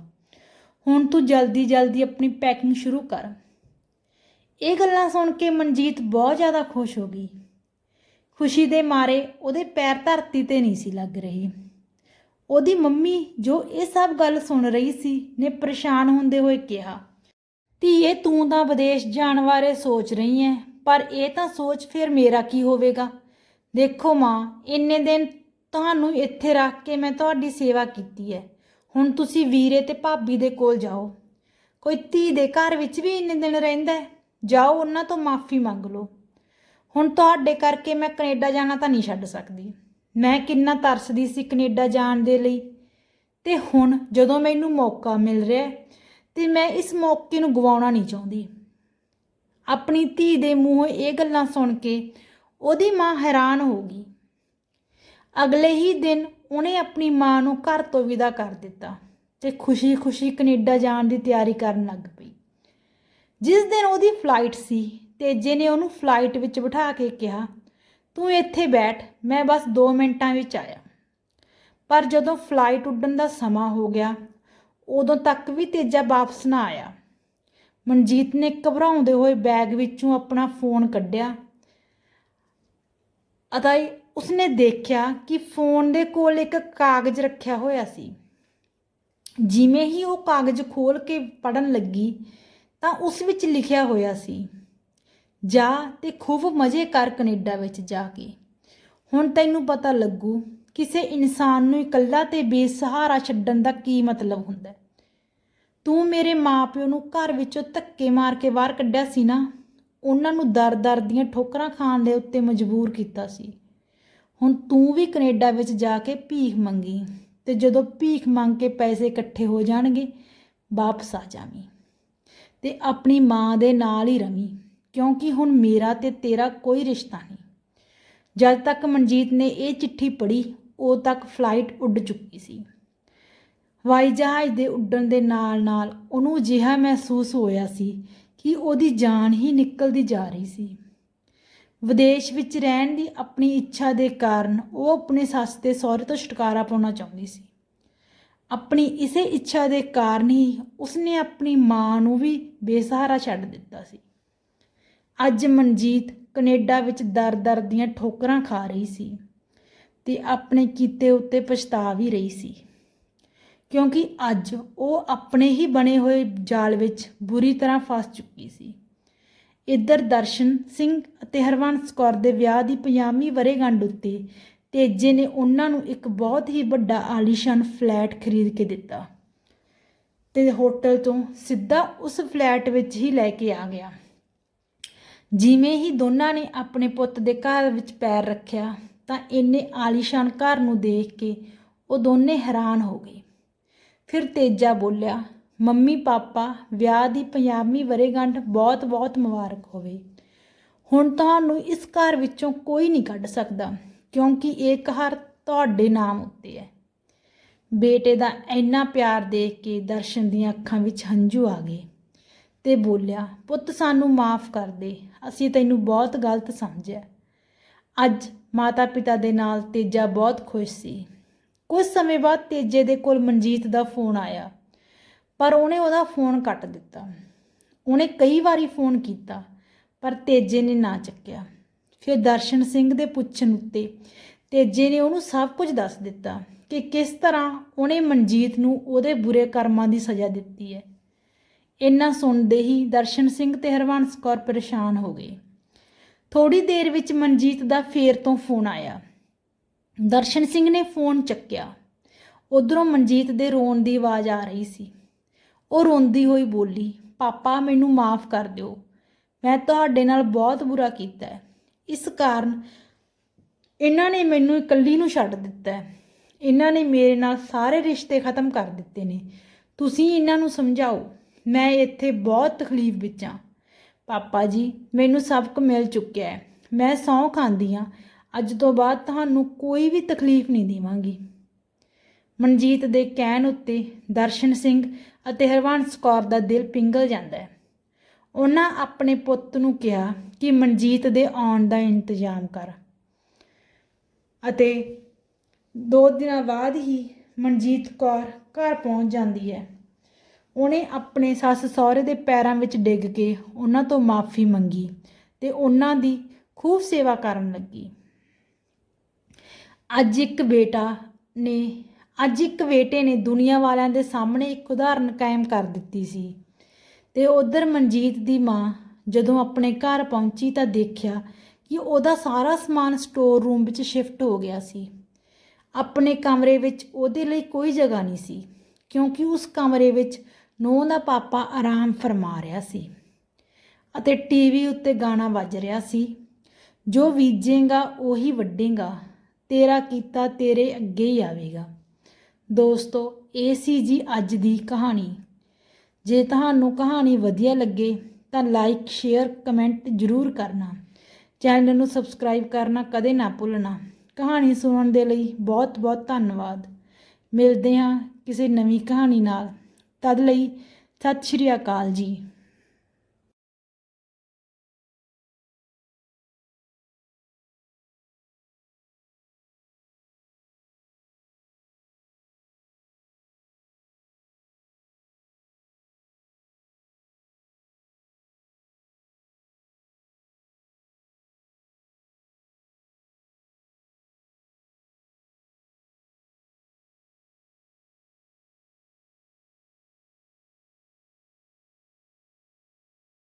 Speaker 1: ਹੁਣ ਤੂੰ ਜਲਦੀ ਜਲਦੀ ਆਪਣੀ ਪੈਕਿੰਗ ਸ਼ੁਰੂ ਕਰ। ਇਹ ਗੱਲਾਂ ਸੁਣ ਕੇ ਮਨਜੀਤ ਬਹੁਤ ਜ਼ਿਆਦਾ ਖੁਸ਼ ਹੋ ਗਈ। ਖੁਸ਼ੀ ਦੇ ਮਾਰੇ ਉਹਦੇ ਪੈਰ ਧਰਤੀ ਤੇ ਨਹੀਂ ਸੀ ਲੱਗ ਰਹੇ। ਉਹਦੀ ਮੰਮੀ ਜੋ ਇਹ ਸਭ ਗੱਲ ਸੁਣ ਰਹੀ ਸੀ ਨੇ ਪਰੇਸ਼ਾਨ ਹੁੰਦੇ ਹੋਏ ਕਿਹਾ, ਧੀਏ, ਤੂੰ ਤਾਂ ਵਿਦੇਸ਼ ਜਾਣ ਬਾਰੇ ਸੋਚ ਰਹੀ ਐ ਪਰ ਇਹ ਤਾਂ ਸੋਚ ਫਿਰ ਮੇਰਾ ਕੀ ਹੋਵੇਗਾ? ਦੇਖੋ ਮਾਂ, ਇੰਨੇ ਦਿਨ ਤੁਹਾਨੂੰ ਇੱਥੇ ਰੱਖ ਕੇ ਮੈਂ ਤੁਹਾਡੀ ਸੇਵਾ ਕੀਤੀ ਹੈ। ਹੁਣ ਤੁਸੀਂ ਵੀਰੇ ਤੇ ਭਾਬੀ ਦੇ ਕੋਲ ਜਾਓ। ਕੋਈ ਧੀ ਦੇ ਘਰ ਵਿੱਚ ਵੀ ਇੰਨੇ ਦਿਨ ਰਹਿੰਦਾ ਹੈ, ਜਾਓ, ਉਹਨਾਂ ਤੋਂ ਮਾਫੀ ਮੰਗ ਲਓ। ਹੁਣ ਤੁਹਾਡੇ ਕਰਕੇ ਮੈਂ ਕੈਨੇਡਾ ਜਾਣਾ ਤਾਂ ਨਹੀਂ ਛੱਡ ਸਕਦੀ। ਮੈਂ ਕਿੰਨਾ ਤਰਸਦੀ ਸੀ ਕੈਨੇਡਾ ਜਾਣ ਦੇ ਲਈ। ਤੇ ਹੁਣ ਜਦੋਂ ਮੈਨੂੰ ਮੌਕਾ ਮਿਲ ਰਿਹਾ ਤੇ ਮੈਂ ਇਸ ਮੌਕੇ ਨੂੰ ਗਵਾਉਣਾ ਨਹੀਂ ਚਾਹੁੰਦੀ। ਆਪਣੀ ਧੀ ਦੇ ਮੂੰਹੋਂ ਇਹ ਗੱਲਾਂ ਸੁਣ ਕੇ ਉਹਦੀ ਮਾਂ ਹੈਰਾਨ ਹੋ ਗਈ। ਅਗਲੇ ਹੀ ਦਿਨ ਉਹਨੇ ਆਪਣੀ ਮਾਂ ਨੂੰ ਘਰ ਤੋਂ ਵਿਦਾ ਕਰ ਦਿੱਤਾ ਤੇ ਖੁਸ਼ੀ-ਖੁਸ਼ੀ ਕੈਨੇਡਾ ਜਾਣ ਦੀ ਤਿਆਰੀ ਕਰਨ ਲੱਗ ਪਈ। ਜਿਸ ਦਿਨ ਉਹਦੀ ਫਲਾਈਟ ਸੀ ਤੇਜੇ ਨੇ ਉਹਨੂੰ ਫਲਾਈਟ ਵਿੱਚ ਬਿਠਾ ਕੇ ਕਿਹਾ, ਤੂੰ ਇੱਥੇ ਬੈਠ, ਮੈਂ ਬਸ 2 ਮਿੰਟਾਂ ਵਿੱਚ ਆਇਆ। ਪਰ ਜਦੋਂ ਫਲਾਈਟ ਉੱਡਣ ਦਾ ਸਮਾਂ ਹੋ ਗਿਆ, ਉਦੋਂ ਤੱਕ ਵੀ ਤੇਜਾ ਵਾਪਸ ਨਾ ਆਇਆ। ਮਨਜੀਤ ਨੇ ਘਬਰਾਉਂਦੇ ਹੋਏ ਬੈਗ ਵਿੱਚੋਂ ਆਪਣਾ ਫੋਨ ਕੱਢਿਆ ਅਤੇ ਉਸਨੇ ਦੇਖਿਆ ਕਿ ਫੋਨ ਦੇ ਕੋਲ ਇੱਕ ਕਾਗਜ਼ ਰੱਖਿਆ ਹੋਇਆ ਸੀ। ਜਿਵੇਂ ਹੀ ਉਹ ਕਾਗਜ਼ ਖੋਲ ਕੇ ਪੜਨ ਲੱਗੀ, ਤਾਂ ਉਸ ਵਿੱਚ ਲਿਖਿਆ ਹੋਇਆ ਸੀ, ਜਾ ਤੇ ਖੂਬ ਮਜ਼ੇ ਕਰ ਕੈਨੇਡਾ ਵਿੱਚ ਜਾ ਕੇ। ਹੁਣ ਤੈਨੂੰ ਪਤਾ ਲੱਗੂ, ਕਿਸੇ ਇਨਸਾਨ ਨੂੰ ਇਕੱਲਾ ਤੇ ਬੇਸਹਾਰਾ ਛੱਡਣ ਦਾ ਕੀ ਮਤਲਬ ਹੁੰਦਾ ਤੂੰ ਮੇਰੇ ਮਾਪਿਓ ਨੂੰ ਘਰ ਵਿੱਚੋਂ ਧੱਕੇ ਮਾਰ ਕੇ ਬਾਹਰ ਕੱਢਿਆ ਸੀ ਨਾ ਉਹਨਾਂ ਨੂੰ ਦਰ-ਦਰ ਦੀਆਂ ਠੋਕਰਾਂ ਖਾਣ ਦੇ ਉੱਤੇ ਮਜਬੂਰ ਕੀਤਾ ਸੀ। ਹੁਣ ਤੂੰ ਵੀ ਕੈਨੇਡਾ ਵਿੱਚ ਜਾ ਕੇ ਭੀਖ ਮੰਗੀ ਤੇ ਜਦੋਂ ਭੀਖ ਮੰਗ ਕੇ ਪੈਸੇ ਇਕੱਠੇ ਹੋ ਜਾਣਗੇ, ਵਾਪਸ ਆ ਜਾਵੀਂ ਤੇ ਆਪਣੀ ਮਾਂ ਦੇ ਨਾਲ ਹੀ ਰਵੀਂ, ਕਿਉਂਕਿ ਹੁਣ ਮੇਰਾ ਤੇ ਤੇਰਾ ਕੋਈ ਰਿਸ਼ਤਾ ਨਹੀਂ। ਜਦ ਤੱਕ ਮਨਜੀਤ ਨੇ ਇਹ ਚਿੱਠੀ ਪੜ੍ਹੀ, ਉਦੋਂ ਤੱਕ ਫਲਾਈਟ ਉੱਡ ਚੁੱਕੀ ਸੀ। ਹਵਾਈ ਜਹਾਜ਼ ਦੇ ਉੱਡਣ ਦੇ ਨਾਲ-ਨਾਲ ਉਹਨੂੰ ਅਜਿਹਾ ਮਹਿਸੂਸ ਹੋਇਆ ਸੀ ਕਿ ਉਹਦੀ ਜਾਨ ਹੀ ਨਿਕਲਦੀ ਜਾ ਰਹੀ ਸੀ। ਵਿਦੇਸ਼ ਵਿੱਚ ਰਹਿਣ ਦੀ ਆਪਣੀ ਇੱਛਾ ਦੇ ਕਾਰਨ ਉਹ ਆਪਣੇ ਸੱਸ ਤੇ ਸਹੁਰੇ ਤੋਂ ਛੁਟਕਾਰਾ ਪਾਉਣਾ ਚਾਹੁੰਦੀ ਸੀ। ਆਪਣੀ ਇਸੇ ਇੱਛਾ ਦੇ ਕਾਰਨ ਹੀ ਉਸਨੇ ਆਪਣੀ ਮਾਂ ਨੂੰ ਵੀ ਬੇਸਹਾਰਾ ਛੱਡ ਦਿੱਤਾ ਸੀ। ਅੱਜ ਮਨਜੀਤ ਕੈਨੇਡਾ ਵਿੱਚ ਦਰ-ਦਰ ਦੀਆਂ ਠੋਕਰਾਂ ਖਾ ਰਹੀ ਸੀ ਤੇ ਆਪਣੇ ਕੀਤੇ ਉੱਤੇ ਪਛਤਾ ਵੀ ਰਹੀ ਸੀ। ਕਿਉਂਕਿ ਅੱਜ ਉਹ ਆਪਣੇ ਹੀ ਬਣੇ ਹੋਏ ਜਾਲ ਵਿੱਚ ਬੁਰੀ ਤਰ੍ਹਾਂ ਫਸ ਚੁੱਕੀ ਸੀ। ਇੱਧਰ ਦਰਸ਼ਨ ਸਿੰਘ ਅਤੇ ਹਰਵੰਸ ਕੌਰ ਦੇ ਵਿਆਹ ਦੀ 50ਵੀਂ ਵਰ੍ਹੇਗੰਢ ਉੱਤੇ ਤੇਜੇ ਨੇ ਉਹਨਾਂ ਨੂੰ ਇੱਕ ਬਹੁਤ ਹੀ ਵੱਡਾ ਆਲੀਸ਼ਾਨ ਫਲੈਟ ਖਰੀਦ ਕੇ ਦਿੱਤਾ ਤੇ ਹੋਟਲ ਤੋਂ ਸਿੱਧਾ ਉਸ ਫਲੈਟ ਵਿੱਚ ਹੀ ਲੈ ਕੇ ਆ ਗਿਆ। ਜਿਵੇਂ ਹੀ ਦੋਨਾਂ ਨੇ ਆਪਣੇ ਪੁੱਤ ਦੇ ਘਰ ਵਿੱਚ ਪੈਰ ਰੱਖਿਆ ਤਾਂ ਇੰਨੇ ਆਲੀਸ਼ਾਨ ਘਰ ਨੂੰ ਦੇਖ ਕੇ ਉਹ ਦੋਨੇ ਹੈਰਾਨ ਹੋ ਗਏ। ਫਿਰ ਤੇਜਾ ਬੋਲਿਆ, ਮੰਮੀ, ਪਾਪਾ, ਵਿਆਹ ਦੀ 50ਵੀਂ ਵਰ੍ਹੇਗੰਢ ਬਹੁਤ-ਬਹੁਤ ਮੁਬਾਰਕ ਹੋਵੇ। ਹੁਣ ਤੁਹਾਨੂੰ ਇਸ ਘਰ ਵਿੱਚੋਂ ਕੋਈ ਨਹੀਂ ਕੱਢ ਸਕਦਾ, ਕਿਉਂਕਿ ਇਹ ਘਰ ਤੁਹਾਡੇ ਨਾਮ ਉੱਤੇ ਹੈ। ਬੇਟੇ ਦਾ ਇੰਨਾ ਪਿਆਰ ਦੇਖ ਕੇ ਦਰਸ਼ਨ ਦੀਆਂ ਅੱਖਾਂ ਵਿੱਚ ਹੰਝੂ ਆ ਗਏ ਤੇ ਬੋਲਿਆ, ਪੁੱਤ, ਸਾਨੂੰ ਮਾਫ ਕਰ ਦੇ, ਅਸੀਂ ਤੈਨੂੰ ਬਹੁਤ ਗਲਤ ਸਮਝਿਆ। ਅੱਜ ਮਾਤਾ ਪਿਤਾ ਦੇ ਨਾਲ ਤੇਜਾ ਬਹੁਤ ਖੁਸ਼ ਸੀ। ਕੁਝ ਸਮੇਂ ਬਾਅਦ ਤੇਜੇ ਦੇ ਕੋਲ ਮਨਜੀਤ ਦਾ ਫੋਨ ਆਇਆ, ਪਰ ਉਹਨੇ ਉਹਦਾ ਫੋਨ ਕੱਟ ਦਿੱਤਾ। ਉਹਨੇ ਕਈ ਵਾਰੀ ਫੋਨ ਕੀਤਾ, ਪਰ ਤੇਜੇ ਨੇ ਨਾ ਚੱਕਿਆ। ਫਿਰ ਦਰਸ਼ਨ ਸਿੰਘ ਦੇ ਪੁੱਛਣ ਉੱਤੇ ਤੇਜੇ ਨੇ ਉਹਨੂੰ ਸਭ ਕੁਝ ਦੱਸ ਦਿੱਤਾ ਕਿ ਕਿਸ ਤਰ੍ਹਾਂ ਉਹਨੇ ਮਨਜੀਤ ਨੂੰ ਉਹਦੇ ਬੁਰੇ ਕਰਮਾਂ ਦੀ ਸਜ਼ਾ ਦਿੱਤੀ ਹੈ। ਇੰਨਾ ਸੁਣਦੇ ਹੀ ਦਰਸ਼ਨ ਸਿੰਘ ਤੇ ਹਰਵੰਸ ਕੌਰ ਪਰੇਸ਼ਾਨ ਹੋ ਗਏ। ਥੋੜੀ ਦੇਰ ਵਿੱਚ ਮਨਜੀਤ ਦਾ ਫੇਰ ਤੋਂ ਫੋਨ ਆਇਆ। ਦਰਸ਼ਨ ਸਿੰਘ ਨੇ ਫੋਨ ਚੱਕਿਆ। ਉਧਰੋਂ ਮਨਜੀਤ ਦੇ ਰੋਣ ਦੀ ਆਵਾਜ਼ ਆ ਰਹੀ ਸੀ। ਉਹ ਰੋਂਦੀ ਹੋਈ ਬੋਲੀ, ਪਾਪਾ, ਮੈਨੂੰ ਮਾਫ ਕਰ ਦਿਓ। ਮੈਂ ਤੁਹਾਡੇ ਨਾਲ ਬਹੁਤ ਬੁਰਾ ਕੀਤਾ ਹੈ। ਇਸ ਕਾਰਨ ਇਹਨਾਂ ਨੇ ਮੈਨੂੰ ਇਕੱਲੀ ਨੂੰ ਛੱਡ ਦਿੱਤਾ ਹੈ। ਇਹਨਾਂ ਨੇ ਮੇਰੇ ਨਾਲ ਸਾਰੇ ਰਿਸ਼ਤੇ ਖਤਮ ਕਰ ਦਿੱਤੇ ਨੇ। ਤੁਸੀਂ ਇਹਨਾਂ ਨੂੰ ਸਮਝਾਓ। ਮੈਂ ਇੱਥੇ ਬਹੁਤ ਤਕਲੀਫ ਵਿੱਚ ਹਾਂ। ਪਾਪਾ ਜੀ, ਮੈਨੂੰ ਸਬਕ ਮਿਲ ਚੁੱਕਿਆ ਹੈ। ਮੈਂ ਸਹੁੰ ਖਾਂਦੀ ਹਾਂ। ਅੱਜ ਤੋਂ ਬਾਅਦ ਤੁਹਾਨੂੰ ਕੋਈ ਵੀ ਤਕਲੀਫ ਨਹੀਂ ਦੇਵਾਂਗੀ। ਮਨਜੀਤ ਦੇ ਕਹਿਣ ਉੱਤੇ ਦਰਸ਼ਨ ਸਿੰਘ ਅਤੇ ਹਰਵੰਸ ਕੌਰ ਦਾ ਦਿਲ ਪਿੰਗਲ ਜਾਂਦਾ ਹੈ। ਉਹਨਾਂ ਆਪਣੇ ਪੁੱਤ ਨੂੰ ਕਿਹਾ ਕਿ ਮਨਜੀਤ ਦੇ ਆਉਣ ਦਾ ਇੰਤਜ਼ਾਮ ਕਰ। ਅਤੇ ਦੋ ਦਿਨਾਂ ਬਾਅਦ ਹੀ ਮਨਜੀਤ ਕੌਰ ਘਰ ਪਹੁੰਚ ਜਾਂਦੀ ਹੈ। ਉਹਨੇ ਆਪਣੇ ਸੱਸ ਸਹੁਰੇ ਦੇ ਪੈਰਾਂ ਵਿੱਚ ਡਿੱਗ ਕੇ ਉਹਨਾਂ ਤੋਂ ਮਾਫੀ ਮੰਗੀ ਤੇ ਉਹਨਾਂ ਦੀ ਖੂਬ ਸੇਵਾ ਕਰਨ ਲੱਗੀ। ਅੱਜ ਇੱਕ ਬੇਟਾ ਨੇ, ਅੱਜ ਇੱਕ ਬੇਟੇ ਨੇ ਦੁਨੀਆ ਵਾਲਿਆਂ ਦੇ ਸਾਹਮਣੇ ਇੱਕ ਉਦਾਹਰਨ ਕਾਇਮ ਕਰ ਦਿੱਤੀ ਸੀ। ਤੇ ਉਧਰ ਮਨਜੀਤ ਦੀ ਮਾਂ ਜਦੋਂ ਆਪਣੇ ਘਰ ਪਹੁੰਚੀ ਤਾਂ ਦੇਖਿਆ ਕਿ ਉਹਦਾ ਸਾਰਾ ਸਮਾਨ ਸਟੋਰ ਰੂਮ ਵਿੱਚ ਸ਼ਿਫਟ ਹੋ ਗਿਆ ਸੀ। ਆਪਣੇ ਕਮਰੇ ਵਿੱਚ ਉਹਦੇ ਲਈ ਕੋਈ ਜਗ੍ਹਾ ਨਹੀਂ ਸੀ, ਕਿਉਂਕਿ ਉਸ ਕਮਰੇ ਵਿੱਚ ਨੂੰਹ ਦਾ ਪਾਪਾ ਆਰਾਮ ਫਰਮਾ ਰਿਹਾ ਸੀ ਅਤੇ ਟੀਵੀ ਉੱਤੇ ਗਾਣਾ ਵੱਜ ਰਿਹਾ ਸੀ। ਜੋ ਬੀਜੇਗਾ, ਉਹੀ ਵੱਢੇਗਾ। ਤੇਰਾ ਕੀਤਾ ਤੇਰੇ ਅੱਗੇ ਹੀ ਆਵੇਗਾ। ਦੋਸਤੋ, ਇਹ ਸੀ ਜੀ ਅੱਜ ਦੀ ਕਹਾਣੀ। ਜੇ ਤੁਹਾਨੂੰ ਕਹਾਣੀ ਵਧੀਆ ਲੱਗੇ ਤਾਂ ਲਾਈਕ ਸ਼ੇਅਰ ਕਮੈਂਟ ਜ਼ਰੂਰ ਕਰਨਾ। ਚੈਨਲ ਨੂੰ ਸਬਸਕ੍ਰਾਈਬ ਕਰਨਾ ਕਦੇ ਨਾ ਭੁੱਲਣਾ। ਕਹਾਣੀ ਸੁਣਨ ਦੇ ਲਈ ਬਹੁਤ ਬਹੁਤ ਧੰਨਵਾਦ। ਮਿਲਦੇ ਹਾਂ ਕਿਸੇ ਨਵੀਂ ਕਹਾਣੀ ਨਾਲ। ਤਦ ਲਈ ਸਤਿ ਸ਼੍ਰੀ ਅਕਾਲ ਜੀ।